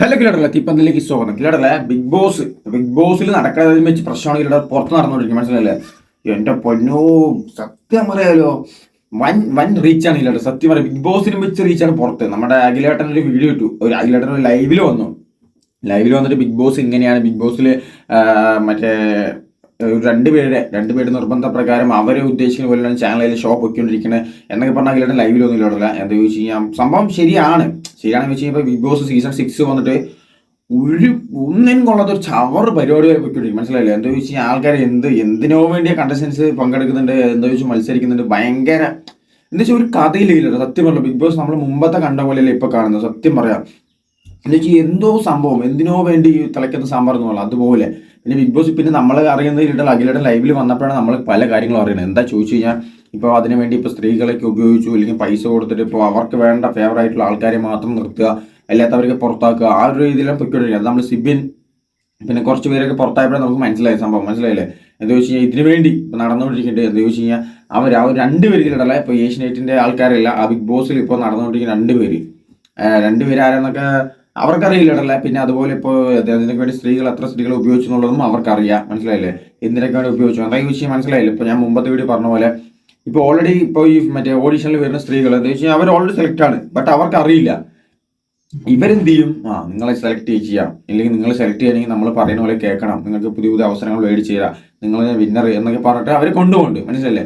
Hello കിലടല്ല തീപ്പന്തിലേക്ക് സ്വാഗതം. കിലടല്ല big boss big ബോസിൽ നടക്കാതെ വെച്ച് പ്രശ്നമാണ് കിലട പുറത്ത് നടന്നുകൊണ്ടിരിക്കും മനസ്സിലല്ലേ എന്റെ പൊന്നോ സത്യം പറയാലോ. വൻ വൻ റീച്ചാണ് കിലട സത്യം പറയാം ബിഗ് ബോസിനും വെച്ച് റീച്ചാണ് പുറത്ത്. നമ്മുടെ അഖിലേട്ടൻ ഒരു വീഡിയോ ഇട്ടു. ഒരു അഖിലേട്ടൻ ഒരു ലൈവിൽ വന്നു. ലൈവിൽ വന്നിട്ട് ബിഗ് ബോസ് ഇങ്ങനെയാണ്. ബിഗ് ബോസിൽ മറ്റേ ഒരു രണ്ട് പേരുടെ രണ്ട് പേരുടെ നിർബന്ധ പ്രകാരം അവരെ ഉദ്ദേശിക്കുന്ന പോലെയാണ് ചാനലിൽ ഷോ പൊയ്ക്കൊണ്ടിരിക്കുന്നത് എന്നൊക്കെ പറഞ്ഞാൽ ലൈവിൽ ഒന്നും ഇല്ല എന്താ ചോദിച്ചു കഴിഞ്ഞാൽ സംഭവം ശരിയാണ്. ശരിയാണെന്ന് വെച്ച് കഴിഞ്ഞാൽ ബിഗ് ബോസ് സീസൺ സിക്സ് വന്നിട്ട് ഒരു ഒന്നിനും കൊള്ളാത്ത ഒരു ചവർ പരിപാടി വരെ പൊയ്ക്കൊണ്ടിരിക്കും. മനസ്സിലായില്ലേ? എന്താ ചോദിച്ചു കഴിഞ്ഞാൽ ആൾക്കാർ എന്ത് എന്തിനോ വേണ്ടിയാ കണ്ടസ്റ്റൻസ് പങ്കെടുക്കുന്നുണ്ട് എന്താ ചോദിച്ചു മത്സരിക്കുന്നുണ്ട്. ഭയങ്കര എന്താ വെച്ചാൽ ഒരു കഥയിലില്ല സത്യം പറഞ്ഞു ബിഗ് ബോസ് നമ്മൾ മുമ്പത്തെ കണ്ട പോലെയല്ല ഇപ്പോൾ കാണുന്നത്. സത്യം പറയാം. എന്താ വെച്ചാൽ എന്തോ സംഭവം എന്തിനോ വേണ്ടി തിളയ്ക്കുന്ന സാമ്പാർ എന്നുള്ള അതുപോലെ. പിന്നെ ബിഗ് ബോസ് പിന്നെ നമ്മൾ അറിയുന്നത് ഇടൽ അഖിലയുടെ ലൈവിൽ വന്നപ്പോഴാണ് നമ്മൾ പല കാര്യങ്ങളും അറിയുന്നത്. എന്താ ചോദിച്ചു കഴിഞ്ഞാൽ ഇപ്പോൾ അതിന് വേണ്ടി ഇപ്പോൾ സ്ത്രീകളൊക്കെ ഉപയോഗിച്ചു അല്ലെങ്കിൽ പൈസ കൊടുത്തിട്ട് ഇപ്പോൾ അവർക്ക് വേണ്ട ഫേവർ ആയിട്ടുള്ള ആൾക്കാരെ മാത്രം നിർത്തുക അല്ലാത്തവർക്ക് പുറത്താക്കുക. ആ ഒരു രീതിയിലാണ് പൊയ്ക്കൊണ്ടിരിക്കുക അത് നമ്മൾ സിബിൻ പിന്നെ കുറച്ച് പേരൊക്കെ പുറത്തായപ്പോഴേ നമുക്ക് മനസ്സിലായ സംഭവം. മനസ്സിലായില്ലേ? എന്താ വെച്ച് കഴിഞ്ഞാൽ ഇതിനു വേണ്ടി ഇപ്പോൾ നടന്നുകൊണ്ടിരിക്കുന്നുണ്ട്. എന്താ വെച്ച് കഴിഞ്ഞാൽ അവർ ആ രണ്ട് പേരിലിടല ഇപ്പോൾ ഏഷ്യനേറ്റിന്റെ ആൾക്കാരല്ല ആ ബിഗ് ബോസിൽ ഇപ്പോൾ നടന്നുകൊണ്ടിരിക്കുന്ന രണ്ട് പേര്. രണ്ട് പേര് ആരാന്നൊക്കെ അവർക്കറിയില്ലടല്ല? പിന്നെ അതുപോലെ ഇപ്പോൾ അതിനൊക്കെ വേണ്ടി സ്ത്രീകൾ എത്ര സ്ത്രീകൾ ഉപയോഗിച്ചു എന്നുള്ളതും അവർക്കറിയാം. മനസ്സിലായില്ലേ? എന്തിനൊക്കെ വേണ്ടി ഉപയോഗിച്ചു അതാ ഈ വിഷയം? മനസ്സിലായില്ല? ഇപ്പോൾ ഞാൻ മുമ്പത്തെ വീഡിയോ പറഞ്ഞ പോലെ ഇപ്പോൾ ഓൾറെഡി ഇപ്പോൾ ഈ മറ്റേ ഓഡീഷനിൽ വരുന്ന സ്ത്രീകൾ എന്താ വെച്ച് കഴിഞ്ഞാൽ അവർ ഓൾറെഡി സെലക്ട് ആണ്. ബട്ട് അവർക്കറിയില്ല. ഇവരെന്ത് ചെയ്യും ആ നിങ്ങളെ സെലക്ട് ചെയ്യാം. ഇല്ലെങ്കിൽ നിങ്ങൾ സെലക്ട് ചെയ്യണമെങ്കിൽ നമ്മൾ പറയുന്ന പോലെ കേൾക്കണം. നിങ്ങൾക്ക് പുതിയ പുതിയ അവസരങ്ങൾ മേടിച്ച് തരാം. നിങ്ങൾ വിന്നർ എന്നൊക്കെ പറഞ്ഞിട്ട് അവർ കൊണ്ടുപോകുന്നുണ്ട്. മനസ്സിലല്ലേ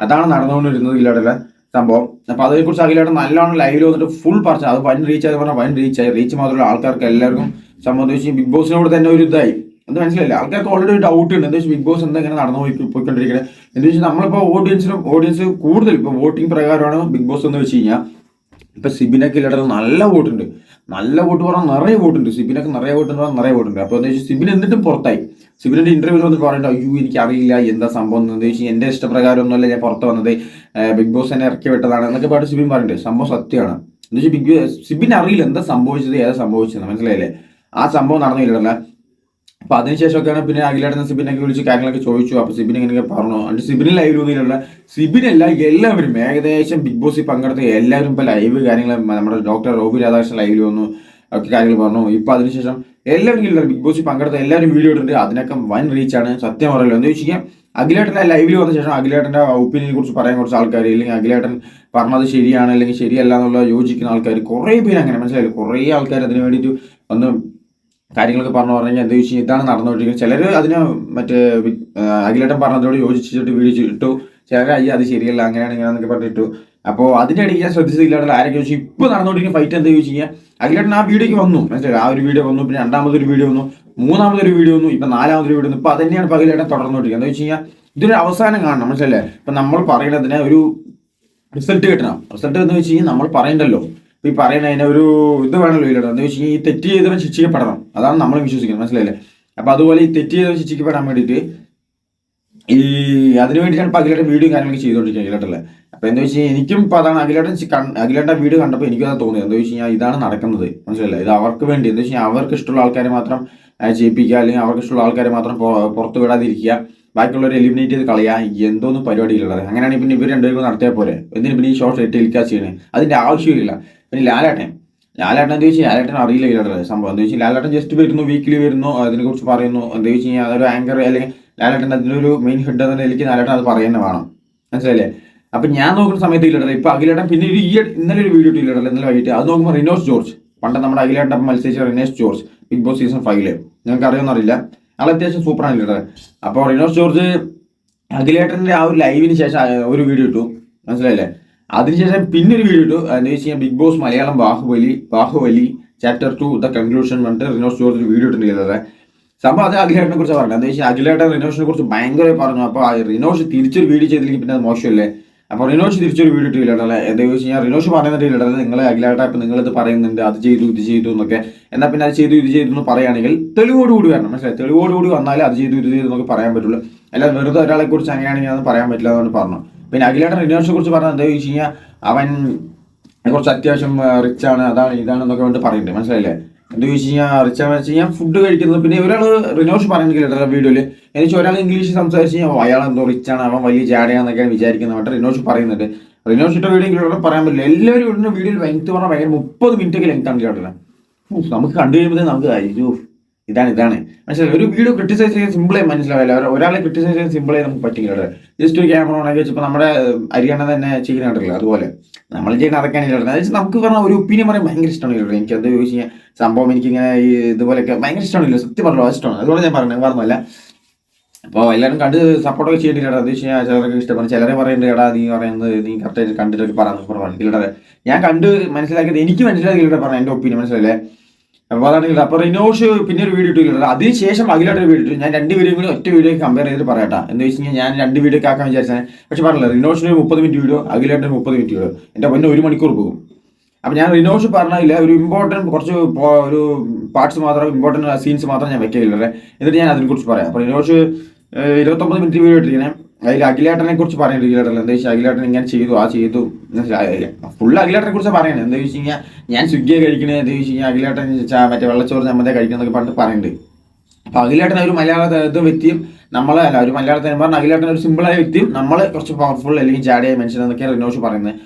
അതാണ് നടന്നുകൊണ്ടിരുന്നത് ഇല്ലാടല്ല സംഭവം. അപ്പൊ അതിനെക്കുറിച്ച് അഖിലേട്ടൻ നല്ലോണം ലൈവിൽ വന്നിട്ട് ഫുൾ പറഞ്ഞു അത് വൻ റീച്ച് ആയി പറഞ്ഞാൽ വൻ റീച്ച് ആയി. റീച്ച് മാത്രമല്ല ആൾക്കാർക്ക് എല്ലാവർക്കും സംബന്ധിച്ച് ബിഗ് ബോസിനോട് തന്നെ ഒരു ഇതായി. അത് മനസ്സിലായില്ല? ആൾക്കാർക്ക് ഓൾറെഡി ഒരു ഡൗട്ട് ഉണ്ട്. എന്താ ബിഗ് ബോസ് എന്താ ഇങ്ങനെ നടന്നു പോയി പോയിക്കൊണ്ടിരിക്കുന്നത് എന്താ വെച്ചാൽ നമ്മളിപ്പോൾ ഓഡിയൻസിനും ഓഡിയൻസ് കൂടുതൽ ഇപ്പോൾ വോട്ടിംഗ് പ്രകാരമാണ് ബിഗ് ബോസ് എന്ന് വെച്ച് കഴിഞ്ഞാൽ ഇപ്പൊ സിബിനൊക്കെ ഇല്ലാത്ത നല്ല വോട്ടുണ്ട് നല്ല വോട്ട് പറഞ്ഞാൽ നിറയെ വോട്ടുണ്ട് സിബിനൊക്കെ നിറയെ വോട്ട് പറഞ്ഞാൽ നിറയെ വോട്ടുണ്ട് അപ്പോൾ എന്താ വെച്ചാൽ സിബിൻ എന്നിട്ടും പുറത്തായി. സിബിന്റെ ഇന്റർവ്യൂ വന്ന് പറഞ്ഞിട്ട് അയ്യോ എനിക്ക് അറിയില്ല എന്താ സംഭവം? എന്ന് വെച്ചാൽ എന്റെ ഇഷ്ടപ്രകാരം ഒന്നുമല്ല ഞാൻ പുറത്ത് വന്നത്. ബിഗ് ബോസ് എന്നെ ഇറക്കി വിട്ടതാണ് എന്നൊക്കെ പാട്ട് സിബിൻ പറഞ്ഞിട്ട് സംഭവം സത്യമാണ്. എന്ന് വെച്ചാൽ ബിഗ് സിബിൻ അറിയില്ല എന്താ സംഭവിച്ചത് ഏതാ സംഭവിച്ചത് മനസ്സിലായില്ലേ? ആ സംഭവം നടന്നില്ലല്ലേ. അപ്പൊ അതിനുശേഷമൊക്കെയാണ് പിന്നെ അഖിലേട്ടൻ സിബിനൊക്കെ വിളിച്ച് കാര്യങ്ങളൊക്കെ ചോദിച്ചു. അപ്പൊ സിബിൻ ഇങ്ങനെയൊക്കെ പറഞ്ഞു. എന്നിട്ട് സിബിന് ലൈവ് ഒന്നുമില്ല സിബിനല്ല എല്ലാവരും ഏകദേശം ബിഗ് ബോസിൽ പങ്കെടുത്ത എല്ലാവരും ഇപ്പൊ ലൈവ് കാര്യങ്ങൾ നമ്മുടെ ഡോക്ടർ റോബി രാധാകൃഷ്ണൻ ലൈവിൽ വന്നു. ഒക്കെ കാര്യങ്ങൾ പറഞ്ഞു. ഇപ്പൊ അതിനുശേഷം എല്ലാവരും ബിഗ് ബോസിൽ പങ്കെടുത്ത എല്ലാവരും വീഡിയോ ഇട്ടുണ്ട് അതിനൊക്കെ വൻ റീച്ചാണ് സത്യം പറയല്ലോ. എന്ന് കഴിഞ്ഞാൽ അഖിലേട്ടന്റെ ലൈവിൽ വന്ന ശേഷം അഖിലേട്ടന്റെ ഒപ്പീനിയനെ കുറിച്ച് പറയാൻ കുറച്ച് ആൾക്കാർ അല്ലെങ്കിൽ അഖിലേട്ടൻ പറഞ്ഞത് ശരിയാണ് അല്ലെങ്കിൽ ശരിയല്ല എന്നുള്ള യോജിക്കുന്ന ആൾക്കാർ കുറേ പേര് അങ്ങനെ മനസ്സിലായില്ല? കുറേ ആൾക്കാർ അതിന് വേണ്ടിയിട്ട് ഒന്ന് കാര്യങ്ങളൊക്കെ പറഞ്ഞു പറഞ്ഞു കഴിഞ്ഞാൽ എന്താ ചോദിച്ചാൽ ഇതാണ് നടന്നുകൊണ്ടിരിക്കുന്നത്. ചിലർ അതിന് മറ്റേ അഖിലേട്ടൻ പറഞ്ഞതോട് യോജിച്ചിട്ട് വീഡിയോ ഇട്ടു. ചിലർ അയ്യ അത് ശരിയല്ല അങ്ങനെയാണ് ഇങ്ങനെയാണെന്നൊക്കെ പറഞ്ഞിട്ടു. അപ്പോൾ അതിന്റെ ഇടയ്ക്ക് ഞാൻ ശ്രദ്ധിച്ചില്ലാണ്ട് ആരൊക്കെ ചോദിച്ചു ഇപ്പോൾ നടന്നുകൊണ്ടിരിക്കുന്ന ഫൈറ്റ് എന്താ ചോദിച്ചു കഴിഞ്ഞാൽ അഖിലേട്ടൻ ആ വീഡിയോയ്ക്ക് വന്നു മനസ്സിലായി? ആ ഒരു വീഡിയോ വന്നു പിന്നെ രണ്ടാമതൊരു വീഡിയോ വന്നു മൂന്നാമതൊരു വീഡിയോ വന്നു ഇപ്പം നാലാമതൊരു വീഡിയോ വന്നു ഇപ്പം അതന്നെയാണ് പകലേട്ടൻ അഖിലേട്ടൻ തുടർന്നുകൊണ്ടിരിക്കുന്നത്. എന്താ വെച്ച് കഴിഞ്ഞാൽ ഇതൊരു അവസാനം കാണണം മനസ്സിലല്ലേ? ഇപ്പം നമ്മൾ പറയുന്നതിന് ഒരു റിസൾട്ട് കിട്ടണം. റിസൾട്ട് എന്ന് വെച്ച് കഴിഞ്ഞാൽ നമ്മൾ പറയണ്ടല്ലോ. ഈ പറയുന്നതിന് ഒരു ഇത് വേണമല്ലോ ഇല്ലട്ടോ എന്താ വെച്ച് കഴിഞ്ഞാൽ ഈ തെറ്റ് ചെയ്തവൻ ശിക്ഷിക്കപ്പെടണം. അതാണ് നമ്മൾ വിശ്വസിക്കുന്നത് മനസ്സിലായില്ലേ അപ്പൊ അതുപോലെ ഈ തെറ്റ് ചെയ്തവൻ ശിക്ഷിക്കപ്പെടാൻ വേണ്ടിയിട്ട് ഈ അതിനുവേണ്ടിയിട്ടാണ് അഖിലേട്ടൻ വീഡിയോ കാര്യങ്ങളൊക്കെ ചെയ്തുകൊണ്ടിരിക്കുന്നത് അഖിലേട്ടല്ലേ? അപ്പൊ എന്താ വെച്ച് കഴിഞ്ഞാൽ എനിക്കും ഇപ്പൊ അതാണ് അഖിലേട്ടൻ അഖിലേട്ടൻ വീട് കണ്ടപ്പോൾ എനിക്കും അതാ തോന്നിയത്. എന്താ വെച്ച് കഴിഞ്ഞാൽ ഇതാണ് നടക്കുന്നത്. മനസ്സിലല്ല ഇത് അവർക്ക് വേണ്ടി. എന്താ വെച്ച് കഴിഞ്ഞാൽ അവർക്ക് ഇഷ്ടമുള്ള ആൾക്കാരെ മാത്രം ജയിപ്പിക്കുക അല്ലെങ്കിൽ അവർക്ക് ഇഷ്ടമുള്ള ആൾക്കാരെ മാത്രം പുറത്ത് വിടാതിരിക്കുക ബാക്കിയുള്ളവരെ എലിമിനേറ്റ് ചെയ്ത് കളയാ എന്തോന്നും പരിപാടിയിലുള്ളത്. അങ്ങനെയാണ് പിന്നെ ഇവർ രണ്ടുപേരും നടത്തിയാൽ പോലെ എന്തിനു പിന്നെ ഈ ഷോർട്ട് ടെലികാസ്റ്റ് ചെയ്യണേ? അതിന്റെ ആവശ്യമില്ല. പിന്നെ ലാലേട്ടൻ. ലാലേട്ടൻ എന്താ വെച്ചാൽ ലാലേട്ടൻ അറിയില്ല ഇല്ലാതെ സംഭവം. എന്താ വെച്ചാൽ ലാലേട്ടൻ ജസ്റ്റ് വരുന്നു വീക്കിലി വരുന്നു അതിനെ കുറിച്ച് പറയുന്നു. എന്താ വെച്ച് കഴിഞ്ഞാൽ അതൊരു ആങ്കർ അല്ലെങ്കിൽ ലാലേട്ടൻ അതിനൊരു മെയിൻ ഹെഡ് എന്ന നിലയ്ക്ക് ലാലേട്ടൻ അത് പറയുന്നത് വേണം. മനസ്സിലായില്ലേ? അപ്പൊ ഞാൻ നോക്കുന്ന സമയത്ത് ഇല്ലടല്ല ഇപ്പൊ അഖിലേട്ടൻ പിന്നെ ഒരു ഈ ഇന്നലെ ഒരു വീഡിയോ ഇല്ലടല്ല ഇന്നലെ വൈകിട്ട്. അത് നോക്കുമ്പോൾ റിനോസ് ജോർജ്. പണ്ട് നമ്മുടെ അഖിലേട്ടൻ മത്സരിച്ച Rinesh George. Big Boss season ഫൈവിൽ ഞങ്ങൾക്ക് അറിയുമെന്നറിയില്ല ആൾ അത്യാവശ്യം സൂപ്പറാണ് ഇല്ലടേ. അപ്പോൾ റിനോസ് ജോർജ് അഖിലേട്ടന്റെ ആ ഒരു ലൈവിന് ശേഷം ഒരു വീഡിയോ ഇട്ടു. മനസ്സിലായില്ലേ? അതിനുശേഷം പിന്നെ ഒരു വീഡിയോ ഇട്ടു. എന്ന് വെച്ച് Big Boss Malayalam Baahubali Baahubali chapter two the conclusion പറഞ്ഞിട്ട് റിനോസ് ജോർജ് ഒരു വീഡിയോ ഇട്ടിട്ടില്ല സംഭവം അത് അഖിലേട്ടനെ കുറിച്ച് പറഞ്ഞത്. എന്താ വെച്ചാൽ അഖിലേട്ടൻ റിനോഷിനെ കുറിച്ച് ഭയങ്കര പറഞ്ഞു. അപ്പോൾ റിനോഷ് തിരിച്ചൊരു വീഡിയോ ചെയ്തില്ലെങ്കിൽ പിന്നെ അത് മോശമല്ലേ? അപ്പോൾ റിനോഷ് തിരിച്ചൊരു വീഡിയോ ഇട്ടില്ലല്ലേ എന്താ ചോദിച്ചു കഴിഞ്ഞാൽ റിനോഷ് പറയുന്നില്ല നിങ്ങൾ അഖിലേട്ട ഇപ്പം നിങ്ങളിത് പറയുന്നുണ്ട് അത് ചെയ്തു ഇത് ചെയ്തു എന്നൊക്കെ. എന്നാൽ പിന്നെ അത് ചെയ്തു ഇത് ചെയ്തു എന്ന് പറയുകയാണെങ്കിൽ തെളിവോടുകൂടി വരണം. മനസ്സിലായി? തെളിവോടുകൂടി വന്നാലേ അത് ചെയ്തു ഇത് ചെയ്തു എന്നൊക്കെ പറയാൻ പറ്റുള്ളൂ. അല്ലാതെ വെറുതെ ഒരാളെ കുറിച്ച് അങ്ങനെയാണെങ്കിൽ അത് പറയാൻ പറ്റില്ല എന്ന് പറഞ്ഞു പിന്നെ അഖിലേട്ടൻ റിനോഷിനെ കുറിച്ച് പറഞ്ഞത് എന്താ ചോദിച്ചു കഴിഞ്ഞാൽ അവൻ കുറച്ച് അത്യാവശ്യം റിച്ചാണ് അതാണ് ഇതാണ് എന്നൊക്കെ വേണ്ടി പറയുന്നുണ്ട്. മനസ്സിലായില്ലേ? എന്താ ചോദിച്ചു കഴിഞ്ഞാൽ റിച്ച് വെച്ച് കഴിഞ്ഞാൽ ഫുഡ് കഴിക്കുന്നത്. പിന്നെ ഒരാൾ റിനോഷ് പറയുന്നില്ല വീഡിയോയിൽ എനിക്ക് ഒരാൾ ഇംഗ്ലീഷ് സംസാരിച്ച് കഴിഞ്ഞാൽ അയാൾ എന്തോ റിച്ചാണ് അവൻ വലിയ ജാടയാന്നൊക്കെയാണ് വിചാരിക്കുന്നത് പറഞ്ഞിട്ട് റിനോഷ് പറയുന്നുണ്ട്. റിനോഷ് ഇട്ട വീഡിയോ പറയാൻ പറ്റില്ല. എല്ലാവരും ഇടുന്ന വീഡിയോയിൽ ലെങ്ത് പറഞ്ഞാൽ ഭയങ്കര മുപ്പത് മിനിറ്റ് ലെങ്ത് ആണ് കേട്ടില്ല നമുക്ക് കണ്ടു കഴിയുമ്പോൾ നമുക്ക് അയ്യോ ഇതാണ് ഇതാണ്. മനസ്സിലായി? ഒരു വീഡിയോ ക്രിട്ടിസൈസ് ചെയ്യാൻ സിമ്പിളായി മനസ്സിലാവില്ല. ഒരാ- ഒരാളെ ക്രിട്ടിസൈസ് ചെയ്യാൻ സിമ്പിളായി നമുക്ക് പറ്റില്ല ജസ്റ്റ് ഒരു ക്യാമറ ഓണാക്കി വെച്ചപ്പോൾ നമ്മുടെ ഹരിയാണ തന്നെ ചെയ്യുന്നുണ്ടല്ലോ അതുപോലെ. നമ്മൾ ചെയ്യുന്ന അതൊക്കെയാണ് ഇല്ലാത്തത് അതായത് നമുക്ക് പറഞ്ഞ ഒരു ഒപ്പീനിയൻ പറയാൻ ഭയങ്കര ഇഷ്ടമാണ് ഇല്ലല്ലോ എനിക്ക് അത് ചോദിച്ചു കഴിഞ്ഞാൽ സംഭവം എനിക്കിങ്ങനെ ഈ ഇതുപോലെയൊക്കെ ഭയങ്കര ഇഷ്ടമാണല്ലോ. സത്യം പറഞ്ഞല്ലോ അത് ഇഷ്ടമാണ്. അതുകൊണ്ട് ഞാൻ പറഞ്ഞത് പറഞ്ഞല്ല അപ്പോൾ എല്ലാവരും കണ്ട് സപ്പോർട്ടൊക്കെ ചെയ്യേണ്ടി അത് വെച്ച് കഴിഞ്ഞാൽ ചിലർക്ക് ഇഷ്ടപ്പെടും. ചിലരെ പറയുന്നുണ്ട് എടാ നീ പറയുന്നത് നീ കറക്റ്റായിട്ട് കണ്ടിട്ട് പറയാൻ ഇല്ലടാ ഞാൻ കണ്ട് മനസ്സിലാക്കിയത് എനിക്ക് മനസ്സിലാക്കിയില്ല പറഞ്ഞു എന്റെ ഒപ്പീനിയൻ മനസ്സിലല്ലേ അപ്പോൾ അതാണ് അപ്പോൾ റിനോഷ് പിന്നെ ഒരു വീഡിയോ ഇട്ടില്ല അതിനുശേഷം അഖിലായിട്ട് വീഡിയോ ഇട്ടു ഞാൻ രണ്ട് വീഡിയോ കൂടി ഒറ്റ വീഡിയോ കമ്പയർ ചെയ്തിട്ട് പറയട്ടെ. എന്ന് വെച്ച് കഴിഞ്ഞാൽ ഞാൻ രണ്ട് വീഡിയോ ആക്കാൻ വിചാരിച്ചാൽ പക്ഷെ പറഞ്ഞില്ല റിനോഷിന് ഒരു മുപ്പത് മിനിറ്റ് വീഡിയോ അഖിലായിട്ട് ഒരു മുപ്പത് മിനിറ്റ് വീഡിയോ എന്റെ പൊന്നെ ഒരു മണിക്കൂർ പോകും. അപ്പം ഞാൻ റിനോഷ് പറഞ്ഞില്ല ഒരു ഇമ്പോർട്ടന്റ് കുറച്ച് ഒരു പാർട്സ് മാത്രം ഇമ്പോർട്ടന്റ് സീൻസ് മാത്രം ഞാൻ വെക്കില്ല എന്നിട്ട് ഞാൻ അതിനെക്കുറിച്ച് പറയാം. അപ്പോൾ റിനോഷ് ഇരുപത്തൊമ്പത് മിനിറ്റ് വീഡിയോ ഇട്ടിരിക്കണേ. അതിൽ അഖിലേട്ടനെ കുറിച്ച് പറയുന്നത് അഖിലേട്ടൻ എന്താ വെച്ചാൽ അഖിലേട്ടൻ ഇങ്ങനെ ചെയ്തു ആ ചെയ്തു. ഫുൾ അഖിലേട്ടനെ കുറിച്ച് പറയുന്നത്. എന്താ വെച്ച് കഴിഞ്ഞാൽ ഞാൻ സ്വിഗ്ഗിയെ കഴിക്കണേ എന്താ വെച്ച് കഴിഞ്ഞാൽ അഖിലേട്ടൻ മറ്റേ വെള്ളച്ചോറ് ചമ്മന്തി കഴിക്കുന്നതൊക്കെ പണ്ട് പറയുന്നുണ്ട്. അപ്പൊ അഖിലേട്ടൻ ഒരു മലയാള വ്യക്തിയും നമ്മളെ അല്ല ഒരു മലയാളത്തിൽ പറഞ്ഞ അഖിലേട്ടൻ ഒരു സിമ്പിളായ വ്യക്തിയും നമ്മളെ കുറച്ച് പവർഫുൾ അല്ലെങ്കിൽ ചാടിയായ മനുഷ്യൻ എന്നൊക്കെയാണ് റിനോഷ് പറയുന്നത്.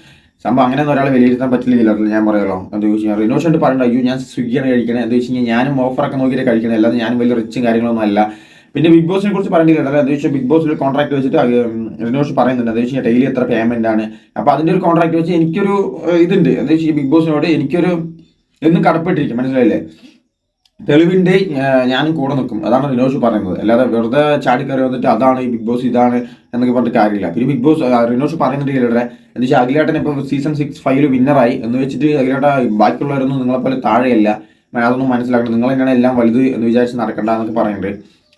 സംഭവം അങ്ങനെ ഒരാളെ വിലയിരുത്താൻ പറ്റില്ല ഞാൻ പറയാലോ എന്താ ചോദിച്ചു കഴിഞ്ഞാൽ റിനോഷ് പറയണ്ട അയ്യോ ഞാൻ സ്വിഗ്ഗിയാണ് കഴിക്കണേ എന്താ വെച്ച് കഴിഞ്ഞാൽ ഞാനും ഓഫറൊക്കെ നോക്കിയിട്ട് കഴിക്കണേ അല്ലാതെ ഞാനും വലിയ റിച്ചും കാര്യങ്ങളൊന്നും അല്ല. പിന്നെ ബിഗ് ബോസിനെ കുറിച്ച് പറയേണ്ടില്ല എന്താ വെച്ചാൽ ബിഗ് ബോസിൽ കോൺട്രാക്ട് വെച്ചിട്ട് റിനോഷ് പറയുന്നുണ്ട്. എന്താ വെച്ചാൽ ഡെയിലി എത്ര പേയ്മെന്റ് ആണ്. അപ്പൊ അതിന്റെ ഒരു കോൺട്രാക്ട് വെച്ച് എനിക്കൊരു ഇതുണ്ട്. എന്താ വെച്ചാൽ ബിഗ് ബോസിനോട് എനിക്കൊരു എന്നും കടപ്പെട്ടിരിക്കും. മനസ്സിലായില്ലേ? തെളിവിന്റെ ഞാനും കൂടെ നിൽക്കും. അതാണ് റിനോഷ് പറയുന്നത്. അല്ലാതെ വെറുതെ ചാടിക്കറി വന്നിട്ട് അതാണ് ഈ ബിഗ് ബോസ് ഇതാണ് എന്നൊക്കെ പറഞ്ഞിട്ട് കാര്യമില്ല. പിന്നെ ബിഗ് ബോസ് റിനോഷ് പറയുന്നുണ്ട് ഇവിടെ എന്ന് വെച്ചാൽ അഖിലേട്ടൻ ഇപ്പോൾ സീസൺ സിക്സ് ഫൈവ് വിന്നറായി എന്ന് വെച്ചിട്ട് അഖിലേട്ട ബാക്കിയുള്ളവരൊന്നും നിങ്ങളെപ്പോലെ താഴെയല്ല. അതൊന്നും മനസ്സിലാക്കണം നിങ്ങൾ തന്നെയാണ് എല്ലാം വലുത് എന്ന് വിചാരിച്ച് നടക്കണ്ട എന്നൊക്കെ പറയുന്നുണ്ട്.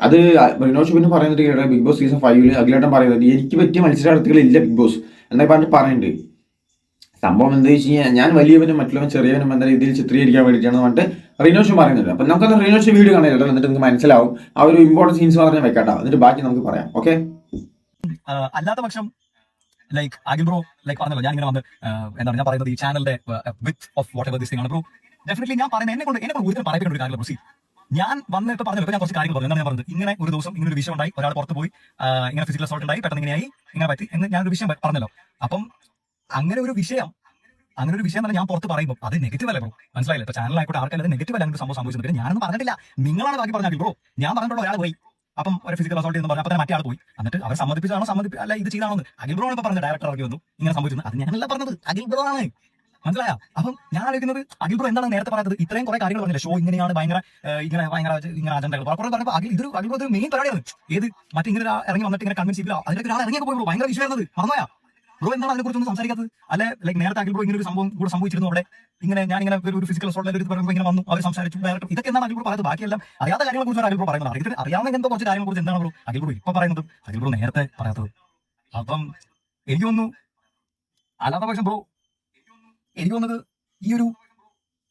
അത് റിനോഷ് പിന്നെ പറയുന്നത് കേട്ട ബിഗ് ബോസ് സീസൺ ഫൈവിൽ അഖിലേട്ടൻ പറയുന്നത് എനിക്ക് പറ്റിയ മത്സരാർത്ഥികളില്ല ബിഗ് ബോസ് എന്നൊക്കെ പറഞ്ഞിട്ട് പറയുന്നുണ്ട്. സംഭവം എന്താ വെച്ച് കഴിഞ്ഞാൽ ഞാൻ വലിയവനും മറ്റുള്ളവൻ ചെറിയവനും എന്ന രീതിയിൽ ചിത്രീകരിക്കാൻ വേണ്ടിയിട്ടാണ് പറഞ്ഞിട്ട് റിനോഷ് പറയുന്നുണ്ട്. അപ്പം നമുക്കത് റിനോഷ് വീഡിയോ കാണില്ല എന്നിട്ട് നിങ്ങൾക്ക് മനസ്സിലാവും. ആ ഒരു ഇമ്പോർട്ടന്റ് സീൻസ് പറഞ്ഞാൽ വെക്കാട്ടോ. എന്നിട്ട് ബാക്കി നമുക്ക് പറയാം ഓക്കെ അല്ലാത്ത പക്ഷം ലൈക്ക് അഖിൽ ബ്രോ ലൈക്ക് പറഞ്ഞല്ലോ ഞാൻ ഇങ്ങനെ വന്ന് എന്താ എന്താണ് ഞാൻ പറയുന്നത് ഈ ചാനലിന്റെ with of what ever this ആണ്. ബ്രോ ഡെഫിനറ്റ്ലി ഞാൻ പറയുന്നത് എന്നെ കൊണ്ട് എന്നെ കൊണ്ട് ഒരിക്കലും പറയപ്പെടുന്ന ഒരു കാര്യമില്ല ബ്രോ See, ഞാൻ വന്ന് പറഞ്ഞു ഇപ്പൊ ഞാൻ കുറച്ച് കാര്യങ്ങൾ പറഞ്ഞു. എന്താണ് ഞാൻ പറഞ്ഞത്? ഇങ്ങനെ ഒരു ദിവസം ഇങ്ങനെ ഒരു വിഷയം ഉണ്ടായി ഒരാൾ പുറത്ത് പോയി ഇങ്ങനെ ഫിസിക്കൽ അസോൾട്ട് ഉണ്ടായി പെട്ടെന്ന് ഇങ്ങനെയായി ഇങ്ങനെ പറ്റി എന്ന് ഞാൻ ഒരു വിഷയം പറഞ്ഞല്ലോ. അപ്പം അങ്ങനെ ഒരു വിഷയം അങ്ങനെ ഒരു വിഷയം തന്നെ ഞാൻ പുറത്ത് പറയുമ്പോൾ അത് നെഗറ്റീവ് അല്ലേ ബ്രോ മനസ്സിലായില്ല? ഇപ്പൊ ചാനലായിക്കോട്ടെ ആർക്കല്ലേ നെഗറ്റീവ് അല്ല അങ്ങനെ ഒരു സംഭവം സംഭവിച്ചത്? പിന്നെ ഞാനൊന്നും പറഞ്ഞിട്ടില്ല. നിങ്ങളാണ് ബാക്കി പറഞ്ഞാൽ ബ്രോ ഞാൻ പറഞ്ഞിട്ടുള്ള ഒരാൾ പോയി. അപ്പം ഒരു ഫിസിക്കൽ അസോൾട്ട് എന്ന് തന്നെ മറ്റേ ആൾ പോയി. എന്നിട്ട് അവർ സമ്മതിപ്പിച്ചാണോ സമ്മതി അല്ല ഇത് ചെയ്താണോ അഖിൽ ബ്രോ ആണ് പറഞ്ഞത്. ഡയറക്ടർ ഇറങ്ങി വന്നു. ഇങ്ങനെ സംഭവിച്ചത്. അത് ഞാനല്ല പറഞ്ഞത്. അഖിൽ ബ്രോ ആണ്. മനസ്സിലായ? അപ്പം ഞാൻ ആലോചിക്കുന്നത് അഖിൽ ബ്രോ എന്താണ് നേരത്തെ പറയുന്നത് ഇത്രയും കുറെ കാര്യങ്ങൾ പറഞ്ഞില്ല? ഷോ ഇങ്ങനെയാണ് ഭയങ്കര ഇങ്ങനെ ഭയങ്കര ഇങ്ങനെ അജണ്ടകൾ കുറെ പറഞ്ഞപ്പോൾ അഖിൽ ഇതൊരു അഖിൽ ബ്രോ മെയിൻ പരിപാടിയാണ്. ഏത് മറ്റേ ഇങ്ങനെ ഇറങ്ങി വന്നിട്ട് ഇങ്ങനെ കൺവിൻസ് ചെയ്യില്ല അതിലേക്ക് ഒരാൾ ഇറങ്ങിയൊക്കെ പോയി ഭയങ്കര വിഷയം ആയിരുന്നത്. മറന്നോയാ ബ്രോ എന്താണ് അതിനെ കുറിച്ചൊന്നും സംസാരിക്കാത്തത്? അല്ലെ ലൈക്ക് നേരത്തെ അഖിൽ ബ്രോ ഇങ്ങനെ ഒരു സംഭവം കൂടെ സംഭവിച്ചിരുന്നു അവിടെ. ഇങ്ങനെ ഞാൻ ഇങ്ങനെ ഒരു ഫിസിക്കൽ അസോൾട്ട് ഒരു പറയുമ്പോൾ ഇങ്ങനെ വന്നു. അവർ സംസാരിച്ചു ഡയറക്ടർ ഇതൊക്കെ എന്താണ് അഖിൽ ബ്രോ പറയുന്നത്? ബാക്കിയെല്ലാം അറിയാത്ത കാര്യങ്ങളെ കുറിച്ച് അഖിൽ ബ്രോ പറയുന്നത് അറിയാത്ത അറിയാവുന്ന എന്തോ കുറച്ച് കാര്യങ്ങളെ കുറിച്ച് എന്താണ് ബ്രോ അഖിൽ ബ്രോ ഇപ്പൊ പറയുന്നത്? അഖിൽ ബ്രോ നേരത്തെ പറയാത്തത്. അപ്പം എനിക്ക് തോന്നുന്നു അല്ലാത്ത പക്ഷം ബ്രോ എനിക്ക് തോന്നുന്നത് ഈ ഒരു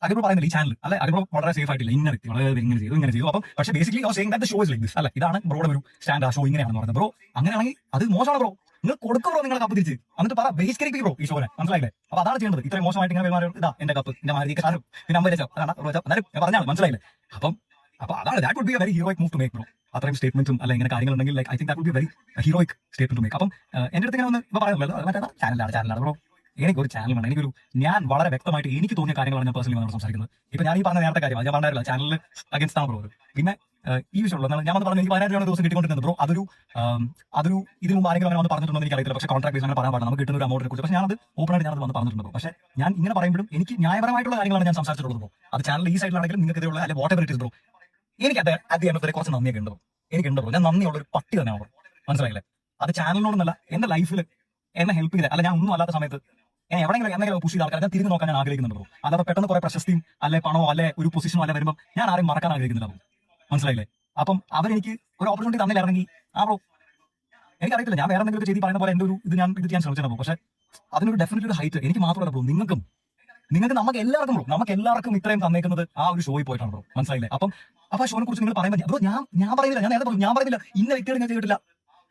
അഗ്രോ പറയുന്നില്ല ഈ ചാനൽ അല്ലെ? അഗ്രോ വളരെ സേഫ് ആയിട്ടില്ല. ഇങ്ങനെ വ്യക്തി വളരെ ഇങ്ങനെ ചെയ്തു ഇങ്ങനെ ചെയ്തു. അപ്പം പക്ഷേ ബേസിക്കലി ആ same that show is like this അല്ല? ഇതാണ് ബ്രോയുടെ ഒരു സ്റ്റാൻഡ് ആ ഷോ ഇങ്ങനെയാണെന്ന് പറയുന്നത്. ബ്രോ അങ്ങനെയാണെങ്കിൽ അത് മോശമാണ് ബ്രോ നിങ്ങൾ കൊടുക്കും ബ്രോ നിങ്ങളെ കപ്പ് തിരിച്ച്. എന്നിട്ട് പറ ബഹിഷ്കരിക്കും ബ്രോ ഈ ഷോനെ മനസ്സിലായില്ലേ? അപ്പൊ അതാണ് ചെയ്യേണ്ടത്. ഇത്രയും മോശമായിട്ട് ഇങ്ങനെ പെരുമാറി ഇതാ എന്റെ കപ്പ് എന്റെ മാരുതി കാരും പിന്നെ അമ്പത് ലക്ഷം അതാണ് ഞാൻ പറഞ്ഞാണ് മനസ്സിലായില്ലേ? അപ്പം അപ്പൊ അതാണ്. That would be very heroic move to make bro അത്രയും സ്റ്റേറ്റ്മെന്റും അല്ല ഇങ്ങനെ കാര്യങ്ങൾ ഉണ്ടെങ്കിൽ like I think that would be very heroic statement to make അപ്പം എന്റെ അടുത്ത് ഇങ്ങനെ ഒന്ന് ഇപ്പൊ പറയുന്നത് മറ്റേ ചാനലാണ് ചാനലാണ് ബ്രോ എനിക്ക് ഒരു ചാനൽ വേണം. എനിക്കൊരു ഞാൻ വളരെ വ്യക്തമായിട്ട് എനിക്ക് തോന്നിയ കാര്യങ്ങളാണ് ഞാൻ പേഴ്സണലി നമ്മൾ സംസാരിക്കുന്നത്. ഇപ്പൊ ഞാൻ ഈ പറഞ്ഞ നേരത്തെ കാര്യം ഞാൻ പറഞ്ഞില്ല ചാനലിൽ അഗൻസ്റ്റ് ആണ് ബ്രോ പിന്നെ ഈ വിഷയമുള്ള ഞാൻ വന്ന് പറഞ്ഞു എനിക്ക് പതിനായിരം ദിവസം കിട്ടിക്കൊണ്ടിരുന്നത് ബ്രോ അതൊരു അതൊരു ഇതിന് മുമ്പ് ആരെങ്കിലും അങ്ങനെ വന്ന് പറഞ്ഞിട്ടുണ്ടോ എനിക്ക് അറിയില്ല പക്ഷേ കോൺട്രാക്ട് അങ്ങനെ പറയാൻ പാടില്ല. നമുക്ക് കിട്ടുന്ന ഒരു അമൗണ്ടിനെ കുറിച്ച്. പക്ഷേ ഞാനത് ഓപ്പൺ ആയിട്ട് ഞാനത് വന്ന് പറഞ്ഞിട്ടുണ്ട്. പക്ഷേ ഞാൻ ഇങ്ങനെ പറയുമ്പോഴും എനിക്ക് ന്യായപരമായിട്ടുള്ള കാര്യങ്ങളാണ് ഞാൻ സംസാരിച്ചിട്ടുള്ളത് ബ്രോ അത് ചാനൽ ഈ സൈഡിലാണെങ്കിലും നിങ്ങൾക്ക് ഇതിലുള്ള അല്ലെങ്കിൽ വാട്ട് ബ്രോ എനിക്ക് അത് അത് എന്നെ കുറച്ച് നന്ദിയൊക്കെ ഉണ്ട് ബ്രോ എനിക്കുണ്ട് ബ്രോ ഞാൻ നന്ദിയുള്ള ഒരു പട്ടി തന്നെയാണ് മനസ്സിലായില്ലേ? അത് ചാനലിനോടൊന്നല്ല എന്റെ ലൈഫിൽ എന്നെ ഹെൽപ്പ് ചെയ്ത അല്ല ഞാൻ ഒന്നും അല്ലാത്ത സമയത്ത് എവിടെയെങ്കിലും എന്തെങ്കിലും പുഷ് ചെയ്ത ആൾക്കാർ ഞാൻ തിരിഞ്ഞു നോക്കാൻ ഞാൻ ആഗ്രഹിക്കുന്നുണ്ടോ അല്ലാതെ പെട്ടെന്ന് കുറെ പ്രശസ്തിയും അല്ലെ പണമോ അല്ലെ ഒരു പൊസിഷനോ അല്ലെ വരുമ്പോൾ ഞാൻ ആരെയും മറക്കാൻ ആഗ്രഹിക്കുന്നില്ല മനസ്സിലായില്ലേ? അപ്പം അവരെനിക്ക് ഒരു ഓപ്പർച്യൂണിറ്റി തന്നില്ലായിരുന്നെങ്കിൽ ആ ബ്രോ എനിക്കറിയത്തില്ല. ഞാൻ വേറെ എന്തെങ്കിലും ചെയ്തി പറയുന്ന പോലെ എന്റെ ഒരു ഇത് ഞാൻ ഇത് ചെയ്യാൻ ശ്രമിച്ചിട്ടുണ്ട് പക്ഷെ അതിനൊരു ഡെഫിനറ്റ് ഒരു ഹൈറ്റ് എനിക്ക് മാത്രമല്ല ബ്രോ നിങ്ങൾക്കും. നിങ്ങൾക്ക് നമുക്ക് എല്ലാവർക്കും ബ്രോ നമുക്ക് എല്ലാവർക്കും ഇത്രയും തന്നേക്കുന്നത് ആ ഒരു ഷോയിൽ പോയിട്ടാണ് ബ്രോ മനസ്സിലായില്ലേ? അപ്പം അപ്പൊ ആ ഷോനെ കുറിച്ച് നിങ്ങൾ പറയുമ്പോൾ ബ്രോ ഞാൻ ഞാൻ പറയുന്നില്ല. ഞാൻ നേരത്തെ പറഞ്ഞു ഞാൻ പറയുന്നില്ല. ഇന്ന വ്യക്തികൾ ഞാൻ ചെയ്തിട്ടില്ല.